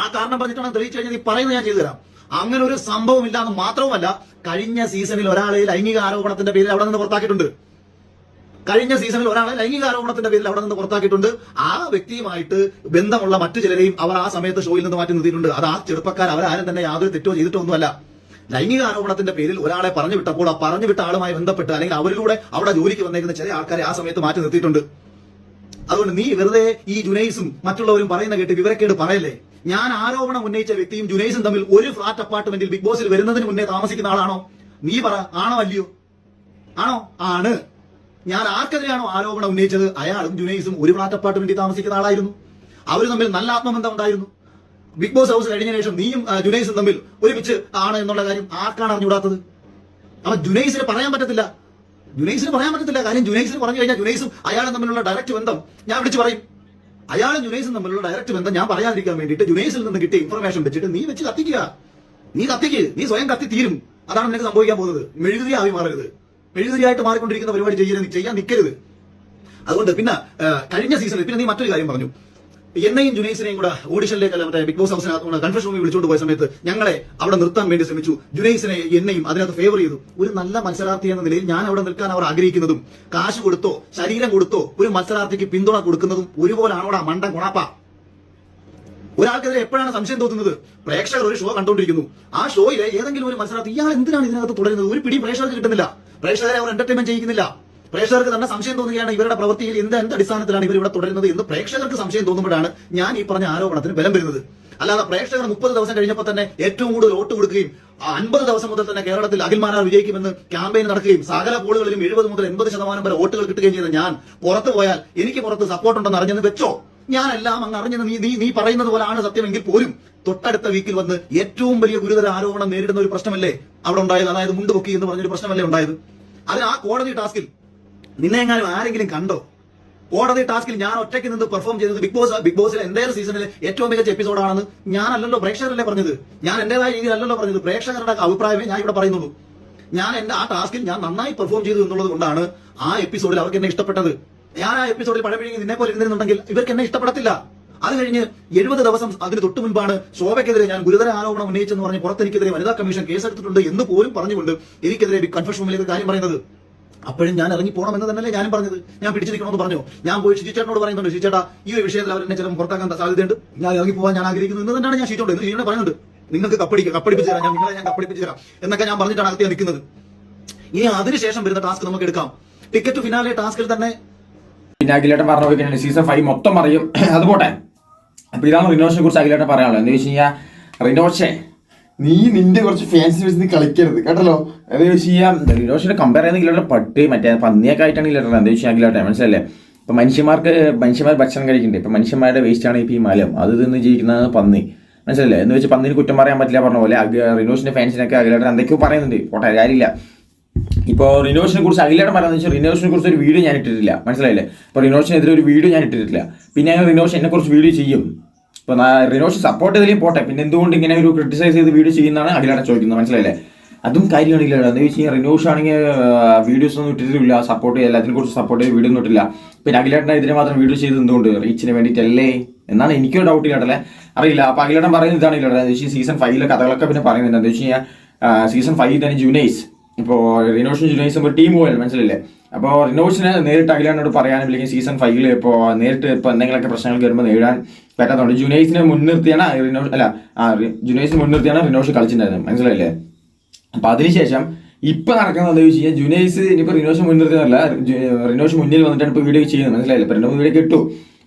ആ കാരണം പറഞ്ഞിട്ടാണ് തെളിയിച്ചു കഴിഞ്ഞാൽ നീ പറയുന്നത് ഞാൻ ചെയ്തു തരാം. അങ്ങനെ ഒരു സംഭവം ഇല്ലാന്ന് മാത്രവുമല്ല കഴിഞ്ഞ സീസണിൽ ഒരാളെ ലൈംഗിക ആരോപണത്തിന്റെ പേരിൽ അവിടെ നിന്ന് പുറത്താക്കിയിട്ടുണ്ട്. കഴിഞ്ഞ സീസണിൽ ഒരാളെ ലൈംഗിക ആരോപണത്തിന്റെ പേരിൽ അവിടെ നിന്ന് പുറത്താക്കിയിട്ടുണ്ട്. ആ വ്യക്തിയുമായിട്ട് ബന്ധമുള്ള മറ്റു ചിലരെയും അവർ ആ സമയത്ത് ഷോയിൽ നിന്ന് മാറ്റി നിർത്തിയിട്ടുണ്ട്. അത് ആ ചെറുപ്പക്കാർ അവരാരും തന്നെ യാതൊരു തെറ്റോ ചെയ്തിട്ടൊന്നുമല്ല. ലൈംഗിക ആരോപണത്തിന്റെ പേരിൽ ഒരാളെ പറഞ്ഞു വിട്ടപ്പോൾ ആ പറഞ്ഞു വിട്ട ആളുമായി ബന്ധപ്പെട്ട് അല്ലെങ്കിൽ അവരിലൂടെ അവിടെ ജോലിക്ക് വന്നേക്കുന്ന ചില ആൾക്കാരെ ആ സമയത്ത് മാറ്റി നിർത്തിയിട്ടുണ്ട്. അതുകൊണ്ട് നീ വെറുതെ ഈ ജുനൈസും മറ്റുള്ളവരും പറയുന്ന കേട്ട് വിവരക്കേട് പറയല്ലേ? ഞാൻ ആരോപണം ഉന്നയിച്ച വ്യക്തിയും ജുനൈസും തമ്മിൽ ഒരു ഫ്ലാറ്റ് അപ്പാർട്ട്മെന്റിൽ ബിഗ് ബോസിൽ വരുന്നതിന് മുന്നേ താമസിക്കുന്ന ആളാണോ? നീ പറ ആണോ അല്ലയോ? ആണോ? ആണ്. ഞാൻ ആർക്കെതിരെയാണോ ആരോപണം ഉന്നയിച്ചത്? അയാളും ജുനൈസും ഒരു ഫ്ലാറ്റ് അപ്പാർട്ട്മെന്റിൽ താമസിക്കുന്ന ആളായിരുന്നു. അവർ തമ്മിൽ നല്ല ആത്മബന്ധം ഉണ്ടായിരുന്നു. ബിഗ് ബോസ് ഹൗസ് കഴിഞ്ഞ ശേഷം നീയും ജുനൈസും തമ്മിൽ ഒരുമിച്ച് ആണ് എന്നുള്ള കാര്യം ആർക്കാണ് അറിഞ്ഞുകൂടാത്തത്? അപ്പൊ ജുനൈസിന് പറയാൻ പറ്റത്തില്ല. ജുനൈസിന് പറയാൻ പറ്റത്തില്ല. കാര്യം ജുനൈസിന് പറഞ്ഞു കഴിഞ്ഞാൽ ജുനൈസും അയാളും തമ്മിലുള്ള ഡയറക്റ്റ് ബന്ധം ഞാൻ വിളിച്ചു പറയും. അയാളും ജുനൈസും തമ്മിലുള്ള ഡയറക്റ്റ് ബന്ധം ഞാൻ പറയാതിരിക്കാൻ വേണ്ടിയിട്ട് ജുനൈസിൽ നിന്ന് കിട്ടിയ ഇൻഫർമേഷൻ വെച്ചിട്ട് നീ വെച്ച് കത്തിക്കുക. നീ കത്തിക്ക്. നീ സ്വയം കത്തി തീരും. അതാണ് നിനക്ക് സംഭവിക്കാൻ പോകുന്നത്. മെഴുകുതിരിയായി മാറരുത്. മെഴുകുതിരിയായിട്ട് മാറിക്കൊണ്ടിരിക്കുന്ന പരിപാടി ചെയ്യരുത് ചെയ്യാൻ നിൽക്കരുത് അതുകൊണ്ട് പിന്നെ കഴിഞ്ഞ സീസണിൽ പിന്നെ നീ മറ്റൊരു കാര്യം പറഞ്ഞു. എന്നെയും ജുനൈസിനെയും കൂടെ ഓഡിഷനിലേക്ക് അല്ല മറ്റേ ബിഗ് ബോസ് ഹൗസിനകത്ത് കൺഫ്യൂഷൻ റൂമിൽ വിളിച്ചുകൊണ്ട് പോയ സമയത്ത് ഞങ്ങളെ അവിടെ നിർത്താൻ വേണ്ടി ശ്രമിച്ചു. ജുനൈസിനെ എന്നെയും അതിനകത്ത് ഫേവർ ചെയ്തു. ഒരു നല്ല മത്സരാർത്ഥി എന്ന നിലയിൽ ഞാൻ അവിടെ നിൽക്കാൻ അവർ ആഗ്രഹിക്കുന്നതും കാശ് കൊടുത്തോ ശരീരം കൊടുത്തോ ഒരു മത്സരാർത്ഥിക്ക് പിന്തുണ കൊടുക്കുന്നതും ഒരുപോലാണോടാ മണ്ടൻ ഗുണാപ്പ. ഒരാൾക്കെതിരെ എപ്പോഴാണ് സംശയം തോന്നുന്നത്? പ്രേക്ഷകർ ഒരു ഷോ കണ്ടുകൊണ്ടിരിക്കുന്നു ആ ഷോയിലെ ഏതെങ്കിലും ഒരു മത്സരാർത്ഥി ഇയാൾ എന്തിനാണ് ഇതിനകത്ത് തുടരുന്നത്? ഒരു പിടി പ്രേക്ഷകർക്ക് കിട്ടുന്നില്ല. പ്രേക്ഷകരെ അവർ എന്റർടൈൻമെന്റ് ചെയ്യിക്കുന്നില്ല. പ്രേക്ഷകർക്ക് തന്നെ സംശയം തോന്നുകയാണ് ഇവരുടെ പ്രവൃത്തിയിൽ എന്ത് എന്ത് അടിസ്ഥാനത്തിലാണ് ഇവർ ഇവിടെ തുടരുന്നത് എന്ന് പ്രേക്ഷകർക്ക് സംശയം തോന്നുമ്പോഴാണ് ഞാൻ ഈ പറഞ്ഞ ആരോപണത്തിന് ബലം വരുന്നത്. അല്ലാതെ പ്രേക്ഷകർ മുപ്പത് ദിവസം കഴിഞ്ഞപ്പോൾ തന്നെ ഏറ്റവും കൂടുതൽ വോട്ട് കൊടുക്കുകയും അൻപത് ദിവസം മുതൽ തന്നെ കേരളത്തിൽ അഖിൽമാരാർ വിജയിക്കുമെന്ന് ക്യാമ്പയിൻ നടക്കുകയും സകല പോളുകളിലും എഴുപത് മുതൽ എൺപത് ശതമാനം വരെ വോട്ടുകൾ കിട്ടുകയും ചെയ്ത ഞാൻ പുറത്തു പോയാൽ എനിക്ക് പുറത്ത് സപ്പോർട്ട് ഉണ്ടെന്ന് അറിഞ്ഞെന്ന് വെച്ചോ? ഞാനെല്ലാം അങ്ങ് അറിഞ്ഞത് നീ നീ നീ പറയുന്നത് പോലാണ് സത്യമെങ്കിൽ പോലും തൊട്ടടുത്ത വീക്കിൽ വന്ന് ഏറ്റവും വലിയ ഗുരുതര ആരോപണം നേരിടുന്ന ഒരു പ്രശ്നമല്ലേ അവിടെ ഉണ്ടായത്? അതായത് മുണ്ട് പൊക്കി എന്ന് പറഞ്ഞൊരു പ്രശ്നമല്ലേ ഉണ്ടായത്? അതിന് ആ കോടതി ടാസ്കിൽ നിന്നെങ്ങാനും ആരെങ്കിലും കണ്ടോ? കോടതി ടാസ്കിൽ ഞാൻ ഒറ്റയ്ക്ക് നിന്ന് പെർഫോം ചെയ്തത് ബിഗ് ബോസ് ബിഗ് ബോസിലെ എന്തേലും സീസണിലെ ഏറ്റവും മികച്ച എപ്പിസോഡാണെന്ന് ഞാനല്ലല്ലോ പ്രേക്ഷകരല്ലേ പറഞ്ഞത്. ഞാൻ എന്റേതായ രീതിയിലല്ലല്ലോ പറഞ്ഞത്. പ്രേക്ഷകരുടെ അഭിപ്രായമേ ഞാൻ ഇവിടെ പറയുന്നുള്ളൂ. ഞാൻ എന്റെ ആ ടാസ്കിൽ ഞാൻ നന്നായി പെർഫോം ചെയ്തു എന്നുള്ളത് കൊണ്ടാണ് ആ എപ്പിസോഡിൽ അവർക്ക് എന്നെ ഇഷ്ടപ്പെട്ടത്. ഞാൻ ആ എപ്പിസോഡിൽ പഴപ്പിഴങ്ങി നിന്നെ പോലെ ഇരുന്നിരുന്നുണ്ടെങ്കിൽ ഇവർക്ക് എന്നെ ഇഷ്ടപ്പെടത്തില്ല. അത് കഴിഞ്ഞ് എഴുപത് ദിവസം അതിന് തൊട്ട് മുൻപാണ് ശോഭയ്ക്കെതിരെ ഞാൻ ഗുരുതര ആരോപണം ഉന്നയിച്ചെന്ന് പറഞ്ഞ് പുറത്ത് എനിക്കെതിരെ വനിതാ കമ്മീഷൻ കേസെടുത്തിട്ടുണ്ട് എന്ന് പോലും പറഞ്ഞുകൊണ്ട് എനിക്കെതിരെ കൺഫ്യൂഷൻ മുമ്പിലേക്ക് കാര്യം പറയുന്നത്. അപ്പോഴും ഞാൻ ഇറങ്ങി പോകണം എന്ന് തന്നെയല്ലേ ഞാൻ പറഞ്ഞത്. ഞാൻ പിടിച്ചിരിക്കണമെന്ന് പറഞ്ഞു? ഞാൻ പോയി ഷിജിച്ചേട്ടനോട് പറയുന്നുണ്ട്. ഷിജിച്ചേട്ടാ ഈ ഒരു വിഷയത്തിൽ അവരെന്നെ ചിലപ്പോൾ പുറത്താക്കാൻ സാധ്യതയുണ്ട്. ഞാൻ ഇറങ്ങി പോകാൻ ഞാൻ ആഗ്രഹിക്കുന്നു എന്ന് തന്നെയാണ് ഞാൻ ഷിജിച്ചോണ്ട് ഷിജിനെ പറയുന്നുണ്ട്. നിങ്ങൾക്ക് കപ്പടിക്കുക കപ്പടിപ്പിച്ച് തരാം ഞാൻ നിങ്ങളെ ഞാൻ കപ്പടിപ്പിച്ച് തരാം എന്നൊക്കെ ഞാൻ പറഞ്ഞിട്ടാണ് അകത്ത് നിൽക്കുന്നത്. ഇനി അതിനുശേഷം വരുന്ന ടാസ്ക് നമുക്ക് എടുക്കാം. ടിക്കറ്റ് ഫിനാലെ ടാസ്കിൽ തന്നെ പിന്നെ അഖിലേട്ടൻ പറഞ്ഞ പോയി സീസൺ ഫൈവ് മൊത്തം പറയും. അത് പോട്ടെ. അപ്പൊ ഇതാണ് റിനോഷിനെ കുറിച്ച് അഖിലേട്ടൻ പറയാനുള്ളത്. എന്താ വെച്ച് കഴിഞ്ഞാൽ റിനോഷെ നീ നിന്റെ കുറച്ച് ഫാൻസിനെ വെച്ച് നീ കളിക്കരുത്. കേട്ടല്ലോ? എന്താ വെച്ച് കഴിഞ്ഞാൽ റിനോഷിനെ കമ്പയർ ചെയ്യുന്ന ഇല്ലാട്ടെ പട്ടി മറ്റേ പന്നിയൊക്കെ ആയിട്ടാണ് ഇല്ലാട്ടെ എന്താ വെച്ച് കഴിഞ്ഞാൽ അഖിലേട്ടെ മനസ്സിലല്ലേ ഇപ്പൊ മനുഷ്യന്മാർക്ക് മനുഷ്യന്മാർ ഭക്ഷണം കഴിക്കുന്നുണ്ട്. ഇപ്പൊ മനുഷ്യന്മാരുടെ വേസ്റ്റ് ആണ് ഇപ്പൊ ഈ മലം. അത് നിന്ന് ജീവിക്കുന്നത് പന്നി. മനസ്സിലല്ലേ എന്ന് വെച്ച് പന്നിന് കുറ്റം പറയാൻ പറ്റില്ല പറഞ്ഞ പോലെ റിനോഷിന്റെ ഫാൻസിനൊക്കെ അഖിലേട്ടൻ എന്തൊക്കെയോ പറയുന്നുണ്ട്. പോട്ടെ കാര്യമില്ല. ഇപ്പോൾ റിനോഷിനെ കുറിച്ച് അഖിലേട്ടൻ പറയുന്നത് വെച്ചാൽ റിനോഷിനെ കുറിച്ച് ഒരു വീഡിയോ ഞാൻ ഇട്ടിട്ടില്ല മനസ്സിലായില്ലേ? ഇപ്പോൾ റിനോഷിനെതിരെ ഒരു വീഡിയോ ഞാൻ ഇട്ടിട്ടില്ല പിന്നെ ഞാൻ റിനോഷ് എന്നെ കുറിച്ച് വീഡിയോ ചെയ്യും. ഇപ്പോൾ റിനോഷൻ സപ്പോർട്ട് ചെയ്തതിലും പോട്ടെ. പിന്നെ എന്തുകൊണ്ട് ഇങ്ങനെ ഒരു ക്രിട്ടിസൈസ് ചെയ്ത് വീഡിയോ ചെയ്യുന്നതാണ് അഖിലേട്ടൻ ചോദിക്കുന്നത് മനസ്സിലായില്ലേ? അതും കാര്യമാണില്ല എന്താ വെച്ച് കഴിഞ്ഞാൽ റിനോഷ് ആണെങ്കിൽ വീഡിയോസ് ഒന്നും ഇട്ടിട്ടില്ല. സപ്പോർട്ട് ചെയ്യില്ല. അതിനെക്കുറിച്ച് സപ്പോർട്ട് ചെയ്ത് വീഡിയോ ഒന്നും ഇട്ടില്ല. പിന്നെ അഖിലേട്ടൻ ഇതിനെ മാത്രം വീഡിയോ ചെയ്ത് എന്തുകൊണ്ട്? റീച്ചിന് വേണ്ടിയിട്ടല്ലേ? എന്നാണ് എനിക്കൊരു ഡൗട്ട് ഇല്ലാട്ടല്ലേ അറിയില്ല. അപ്പോൾ അഖിലേട്ടൻ പറയുന്നത് ഇതാണ് ഇല്ലാട്ടെ എന്താ വെച്ചാൽ സീസൺ ഫൈവിലെ കഥകളൊക്കെ പിന്നെ പറയുന്നുണ്ട്. എന്താ വെച്ച് കഴിഞ്ഞാൽ സീസൺ ഫൈവ് തന്നെ ജുനൈസ് ഇപ്പോൾ റിനോഷൻ ജുനൈസും ഒരു ടീം പോയാലും മനസ്സിലല്ലേ അപ്പോൾ റിനോഷന് നേരിട്ട് അഖിലാനോട് പറയാനും അല്ലെങ്കിൽ സീസൺ ഫൈവിൽ ഇപ്പോൾ നേരിട്ട് ഇപ്പോൾ എന്തെങ്കിലുമൊക്കെ പ്രശ്നങ്ങൾ വരുമ്പോൾ നേടാൻ പറ്റാത്തതുകൊണ്ട് ജുനൈസിനെ മുൻനിർത്തിയാണ് റിനോഷ് അല്ല ആ ജുനൈസിനെ മുൻനിർത്തിയാണ് റിനോഷ് കളിച്ചിട്ടുണ്ടായിരുന്നത്. മനസ്സിലല്ലേ അപ്പോൾ അതിനുശേഷം ഇപ്പൊ നടക്കുന്നത് എന്താ കഴിഞ്ഞാൽ ജുനൈസ് ഇനിയിപ്പോൾ റിനോഷ് മുൻനിർത്തിയതല്ല റിനോഷ് മുന്നിൽ വന്നിട്ടാണ് ഇപ്പോൾ വീഡിയോ ചെയ്യുന്നത്. മനസ്സിലായില്ലേ? രണ്ട് മൂന്ന് വീഡിയോ കിട്ടു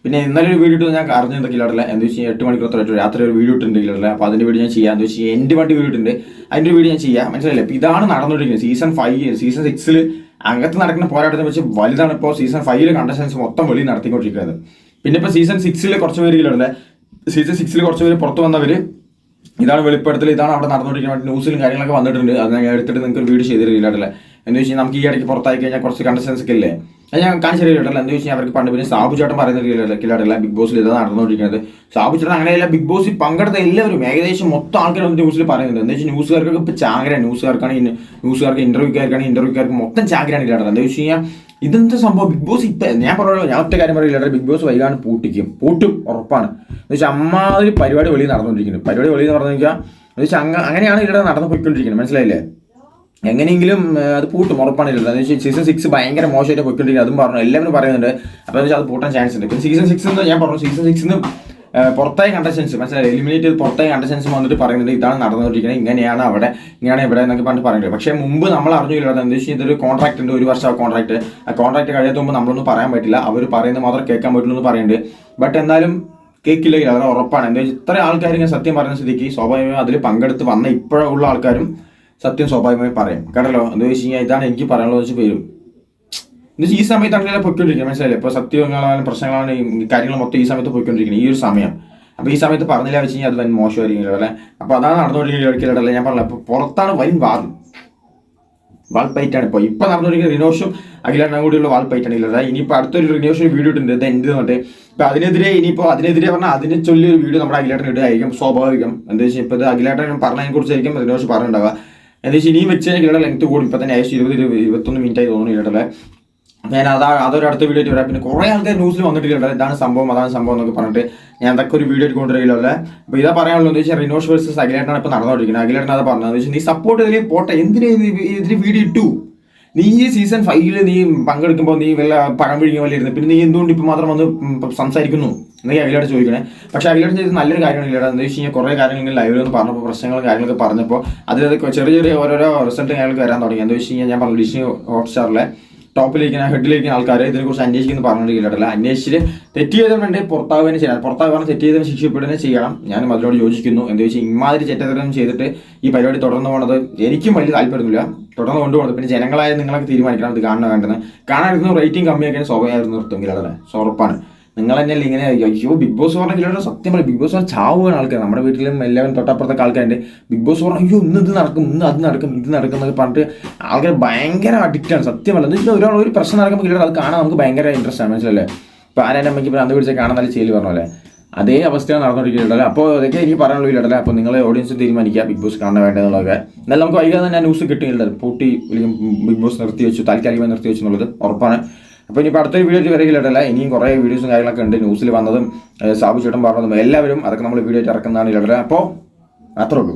പിന്നെ ഇന്നലെ ഒരു വീഡിയോ ഇട്ട് ഞാൻ അറിഞ്ഞു എന്തൊക്കെയില്ല എന്താ വെച്ചാൽ എട്ട് മണിക്കൂർ രാത്രി ഒരു വീഡിയോ ഇട്ടുണ്ടെങ്കിലുള്ള അപ്പോൾ അതിന്റെ വീഡിയോ ഞാൻ ചെയ്യാം. എന്താ വെച്ച് കഴിഞ്ഞാൽ എന്റെ വണ്ടി വീഡിയോ ഇട്ടുണ്ട് അതിന്റെ വീഡിയോ ഞാൻ ചെയ്യാം. മനസ്സിലായില്ല? അപ്പോൾ ഇതാണ് നടന്നുകൊണ്ടിരിക്കുന്നത്. സീസൺ ഫൈവ് സീസൺ സിക്സിൽ അകത്ത് നടക്കുന്ന പോരാട്ടത്തെ വെച്ച് വലുതാണ് ഇപ്പോൾ സീസൺ ഫൈവിൽ കണ്ടസ്റ്റൻസ് മൊത്തം വെളി നടത്തിക്കൊണ്ടിരിക്കുന്നത്. പിന്നെ ഇപ്പോൾ സീസൺ സിക്സിൽ കുറച്ച് പേര് ഇല്ലേ സീസൺ സിക്സിൽ കുറച്ച് പേര് പുറത്ത് വന്നവർ ഇതാണ് വെളിപ്പെടുത്തൽ ഇതാണ് അവിടെ നടന്നുകൊണ്ടിരിക്കുന്നത് ന്യൂസിലും കാര്യങ്ങളൊക്കെ വന്നിട്ടുണ്ട്. അത് ഞാൻ എടുത്തിട്ട് നിങ്ങൾക്ക് ഒരു വീഡിയോ ചെയ്തിട്ടില്ല എന്ന് വെച്ചാൽ നമുക്ക് ഈ ഇടയ്ക്ക് പുറത്തായി കഴിഞ്ഞാൽ കുറച്ച് കണ്ടസ്റ്റൻസ് ഒക്കെ ഇല്ലേ? അത് ഞാൻ കാണിച്ചു തരില്ല എന്താ വെച്ചാൽ അവർക്ക് പണ്ട് പിന്നെ സാബു ചേട്ടൻ പറയുന്ന കേട്ടില്ല ബിഗ് ബോസിൽ ഇതാണ് നടന്നുകൊണ്ടിരിക്കുന്നത്. സാബു ചേട്ടൻ അങ്ങനെയല്ല ബിഗ് ബോസിൽ പങ്കെടുത്ത എല്ലാവരും ഏകദേശം മൊത്തം ആൾക്കാരും ന്യൂസിൽ പറയുന്നുണ്ട്. എന്താ വെച്ചാൽ ന്യൂസുകാർക്കൊക്കെ ഇപ്പോൾ ചാകര ന്യൂസുകാർക്കാണ് ന്യൂസുകാർക്ക് ഇന്റർവ്യൂക്കാർക്കാണ് ഇന്റർവ്യൂക്കാർക്ക് മൊത്തം ചാകരാണ് ഇല്ലാടല്ല എന്താ വെച്ച് കഴിഞ്ഞാൽ ഇതെന്താ സംഭവം? ബിഗ് ബോസ് ഇപ്പൊ ഞാൻ പറഞ്ഞല്ലോ ഞാൻ ഒറ്റ കാര്യം പറയില്ല ബിഗ് ബോസ് വൈകാണ് പൂട്ടിക്കും. പൂട്ടും ഉറപ്പാണ്. എന്ന് വെച്ചാൽ അമ്മാതിരി പരിപാടി വെളിയിൽ നടന്നുകൊണ്ടിരിക്കുന്നത് പരിപാടി വെളിയിൽ നടന്നു വെച്ചാൽ എന്ന് വെച്ചാൽ അങ്ങ അങ്ങനെയാണ് ഇവിടെ നടന്നു പോയിക്കൊണ്ടിരിക്കുന്നത്. മനസ്സിലായില്ലേ? എങ്ങനെയെങ്കിലും അത് പൂട്ടും ഉറപ്പാണല്ലോ എന്ന് വെച്ചാൽ സീസൺ സിക്സ് ഭയങ്കര മോശമായിട്ട് പോയിക്കൊണ്ടിരിക്കുന്നത് അതും പറഞ്ഞു എല്ലാവരും പറയുന്നുണ്ട്. അപ്പോൾ എന്ന് വെച്ചാൽ അത് പൂട്ടാൻ ചാൻസ് ഉണ്ട്. പിന്നെ സീസൺ സിക്സ് എന്ന് ഞാൻ പറഞ്ഞു സീസൺ സിക്സിന് പുറത്തായ കണ്ടസ്റ്റൻസ് മനസ്സിലായി എലിമിനേറ്റ് ചെയ്ത് പുറത്തായ കണ്ടസ്റ്റൻസ് വന്നിട്ട് പറയുന്നുണ്ട്. ഇതാണ് നടന്നുകൊണ്ടിരിക്കുന്നത്. ഇങ്ങനെയാണ് അവിടെ ഇങ്ങനെയാണ് ഇവിടെ എന്നൊക്കെ പറഞ്ഞിട്ട് പറയുന്നത് പക്ഷേ മുമ്പ് നമ്മൾ അറിഞ്ഞില്ല എന്താ വെച്ചാൽ ഇതൊരു കോൺട്രാക്ട് ഉണ്ട്. ഒരു വർഷം കോൺട്രാക്ട് ആ കോൺട്രാക്ട് കഴിയാത്ത മുമ്പ് നമ്മളൊന്നും പറയാൻ പറ്റില്ല. അവർ പറയുന്നത് മാത്രം കേൾക്കാൻ പറ്റുള്ളൂ എന്ന് പറയുന്നുണ്ട്. ബട്ട് എന്നാലും കേൾക്കില്ല അത് ഉറപ്പാണ്. എന്താ വെച്ചാൽ ഇത്ര ആൾക്കാർ ഇങ്ങനെ സത്യം പറയുന്ന സ്ഥിതിക്ക് സ്വാഭാവികമായും അതിൽ പങ്കെടുത്ത് വന്ന ഇപ്പോഴുള്ള ആൾക്കാരും സത്യം സ്വാഭാവികമായി പറയാം. കേട്ടല്ലോ? എന്താ വെച്ച് കഴിഞ്ഞാൽ ഇതാണ് എനിക്ക് പറയാനുള്ളത് വെച്ച് പേരും എന്നുവെച്ചാൽ ഈ സമയത്ത് അങ്ങനെ പൊയ്ക്കൊണ്ടിരിക്കുന്നത്. മനസ്സിലായില്ലേ? ഇപ്പോൾ സത്യങ്ങളാണ് പ്രശ്നങ്ങളാണ് കാര്യങ്ങൾ മൊത്തം ഈ സമയത്ത് പോയിക്കൊണ്ടിരിക്കുന്നത്. ഈ ഒരു സമയം. അപ്പോൾ ഈ സമയത്ത് പറഞ്ഞില്ല വെച്ച് കഴിഞ്ഞാൽ അത് വൻ മോശമായിരിക്കും അല്ലേ? അപ്പോൾ അതാണ് നടന്നുകൊണ്ടിരിക്കുന്നത് ഞാൻ പറഞ്ഞത്. അപ്പോൾ പുറത്താണ് വൻ വാദം. വാൾപ്പൈറ്റാണ് ഇപ്പോൾ ഇപ്പൊ. നടന്നുകൊണ്ടിരിക്കുന്ന റിനോഷും അഖിലെണ്ണം കൂടിയുള്ള വാൾപ്പൈറ്റാണ് ഇല്ലത് ഇനിയിപ്പോൾ അടുത്തൊരു റിനോഷൻ വീഡിയോ ഇട്ടുണ്ട് ഇത് എന്ത് പറഞ്ഞിട്ട് ഇപ്പൊ അതിനെതിരെ ഇനിയിപ്പോൾ അതിനെതിരെ പറഞ്ഞാൽ അതിനെ ചൊല്ലി വീഡിയോ നമ്മുടെ അഖിലേട്ടൻ ഇടുകയായിരിക്കും. സ്വാഭാവികം. എന്താ വെച്ചാൽ ഇപ്പോൾ ഇത് പറഞ്ഞതിനെ കുറിച്ചായിരിക്കും റിനോഷ് പറഞ്ഞിട്ടുണ്ടാവുക. വെച്ചാൽ ഇനിയും വെച്ച് ഇലയുടെ ലെങ്ത് കൂടും. ഇപ്പം തന്നെ ഏകദേശം ഇരുപത് ഇരുപത് ഇരുപത്തൊന്ന് മിനിറ്റ് ആയി തോന്നുന്നു ഇലയുടെ ഞാൻ അതാ അതൊരു അടുത്ത വീഡിയോ ആയിട്ട് വരാം. പിന്നെ കുറേ ആൾക്കാർ ന്യൂസിൽ വന്നിട്ടില്ല ഇതാണ് സംഭവം അതാണ് സംഭവം എന്നൊക്കെ പറഞ്ഞിട്ട് ഞാൻ അതൊക്കെ ഒരു വീഡിയോ കൊണ്ടുവരില്ല അപ്പോൾ ഇതാ പറയാനുള്ളത് വെച്ചാൽ റിനോഷ് വേഴ്സസ് അഖിലേട്ടനാണ് ഇപ്പോൾ നടന്നുകൊണ്ടിരിക്കുന്നത്. അഖിലേട്ടൻ അത് പറഞ്ഞത്. എന്ന് വെച്ചാൽ നീ സപ്പോർട്ട് ചെയ്തേ പോട്ടെ. എന്തിനു ഇതിന് വീഡിയോ ഇട്ടു? നീ ഈ സീസൺ ഫൈവിൽ നീ പങ്കെടുക്കുമ്പോൾ നീ വല്ല പഴം പിഴിഞ്ഞ പോലെ ഇരുന്ന്. പിന്നെ നീ എന്തുകൊണ്ട് ഇപ്പം മാത്രം വന്ന് സംസാരിക്കുന്നു? എന്നൊക്കെ അഖിലോട് ചോദിക്കണേ. പക്ഷേ അഖിലോട് ചെയ്ത് നല്ലൊരു കാര്യമാണ് ഇല്ലടാ എന്താ വെച്ച് കഴിഞ്ഞാൽ കുറേ കാര്യങ്ങൾ ലൈവിൽ ഒന്ന് പറഞ്ഞപ്പോൾ പ്രശ്നങ്ങളും കാര്യങ്ങളൊക്കെ പറഞ്ഞപ്പോൾ അതിലൊക്കെ ചെറിയ ചെറിയ ഓരോരോ റിസൾട്ട് കാര്യങ്ങൾക്ക് വരാൻ തുടങ്ങി. എന്താ വെച്ച് കഴിഞ്ഞാൽ ഞാൻ പറഞ്ഞു ഡിസ്നി ഹോട്ട്സ്റ്റാറിലെ ടോപ്പിലിരിക്കുന്ന ഹെഡിലിരിക്കുന്ന ആൾക്കാരെ ഇതിനെക്കുറിച്ച് അന്വേഷിക്കുന്നു പറഞ്ഞിട്ടില്ല അന്വേഷിച്ചിട്ട് തെറ്റ് ചെയ്തവരുണ്ടെങ്കിൽ പുറത്താവുകയും ചെയ്യണം. പറഞ്ഞ് തെറ്റ് ചെയ്തവന് ശിക്ഷപ്പെടുകയും ചെയ്യണം. ഞാനും അതിനോട് യോജിക്കുന്നു. എന്താ വെച്ചാൽ ഇമാതിരി ചെറ്റത്തരം ചെയ്തിട്ട് ഈ പരിപാടി തുടർന്ന് പോകുന്നത് എനിക്കും വലിയ താല്പര്യമൊന്നുമില്ല. തുടർന്ന് കൊണ്ടുപോകണം പിന്നെ ജനങ്ങളായ നിങ്ങളൊക്കെ തീരുമാനിക്കണം. ഇത് കാണണം വേണ്ടത് കാണാൻ റേറ്റിംഗ് കമ്മിയാക്കാൻ സ്വാഭാവികമായിരുന്നു നിർത്തുമെങ്കിൽ അതല്ലേ ഉറപ്പാണ് നിങ്ങൾ അല്ലെങ്കിൽ ഇങ്ങനെ അയ്യോ ബിഗ് ബോസ് പറഞ്ഞ സത്യം പറയും. ബിഗ് ബോസ് പറഞ്ഞാൽ ചാവുകയാണ് ആൾക്കാർ നമ്മുടെ വീട്ടിലും എല്ലാവരും തൊട്ടപ്പുറത്തെ ആൾക്കാരുണ്ട്. ബിഗ് ബോസ് പറഞ്ഞാൽ അയ്യോ ഇന്ന് ഇത് നടക്കും ഇന്ന് അത് നടക്കും ഇത് നടക്കും എന്നൊക്കെ പറഞ്ഞിട്ട് ആൾക്കാർ ഭയങ്കര അഡിക്റ്റാണ് സത്യമല്ല എന്ന് വെച്ചാൽ ഒരാൾ ഒരു പ്രശ്നം നടക്കുമ്പോൾ ഇല്ല അത് കാണാൻ നമുക്ക് ഭയങ്കര ഇൻട്രസ്റ്റ് ആണ്. മനസ്സിലല്ലേ? ഇപ്പോൾ ആരാന്റെ അമ്മയ്ക്ക് അന്ന് പിടിച്ചാൽ കാണാൻ നല്ല ചേലി പറഞ്ഞു അല്ലേ? അതേ അവസ്ഥയാണ് നടന്നുകൊണ്ടിരിക്കുന്നത് അപ്പോൾ അതൊക്കെ എനിക്ക് പറയാനുള്ള ഇല്ലല്ലേ അപ്പോൾ നിങ്ങൾ ഓഡിയൻസ് തീരുമാനിക്കുക. ബിഗ് ബോസ് കാണാൻ വേണ്ടതെന്നുള്ളതൊക്കെ. എന്നാലും നമുക്ക് വൈകാതെ തന്നെ ന്യൂസ് കിട്ടുന്നില്ല പൂട്ടി ബിഗ് ബോസ് നിർത്തി വെച്ചു താൽക്കാലികമായി നിർത്തി വെച്ചു എന്നുള്ളത് ഉറപ്പാണ്. അപ്പോൾ ഇനി അടുത്തൊരു വീഡിയോ വരികയില്ലല്ല ഇനിയും കുറേ വീഡിയോസും കാര്യങ്ങളൊക്കെ ഉണ്ട്. ന്യൂസിൽ വന്നതും സാബു ചേട്ടൻ പറഞ്ഞതും എല്ലാവരും അതൊക്കെ നമ്മൾ വീഡിയോ ചേർക്കുന്നതാണ് ഇല്ലല്ലേ അപ്പോൾ അത്രേ ഉള്ളൂ.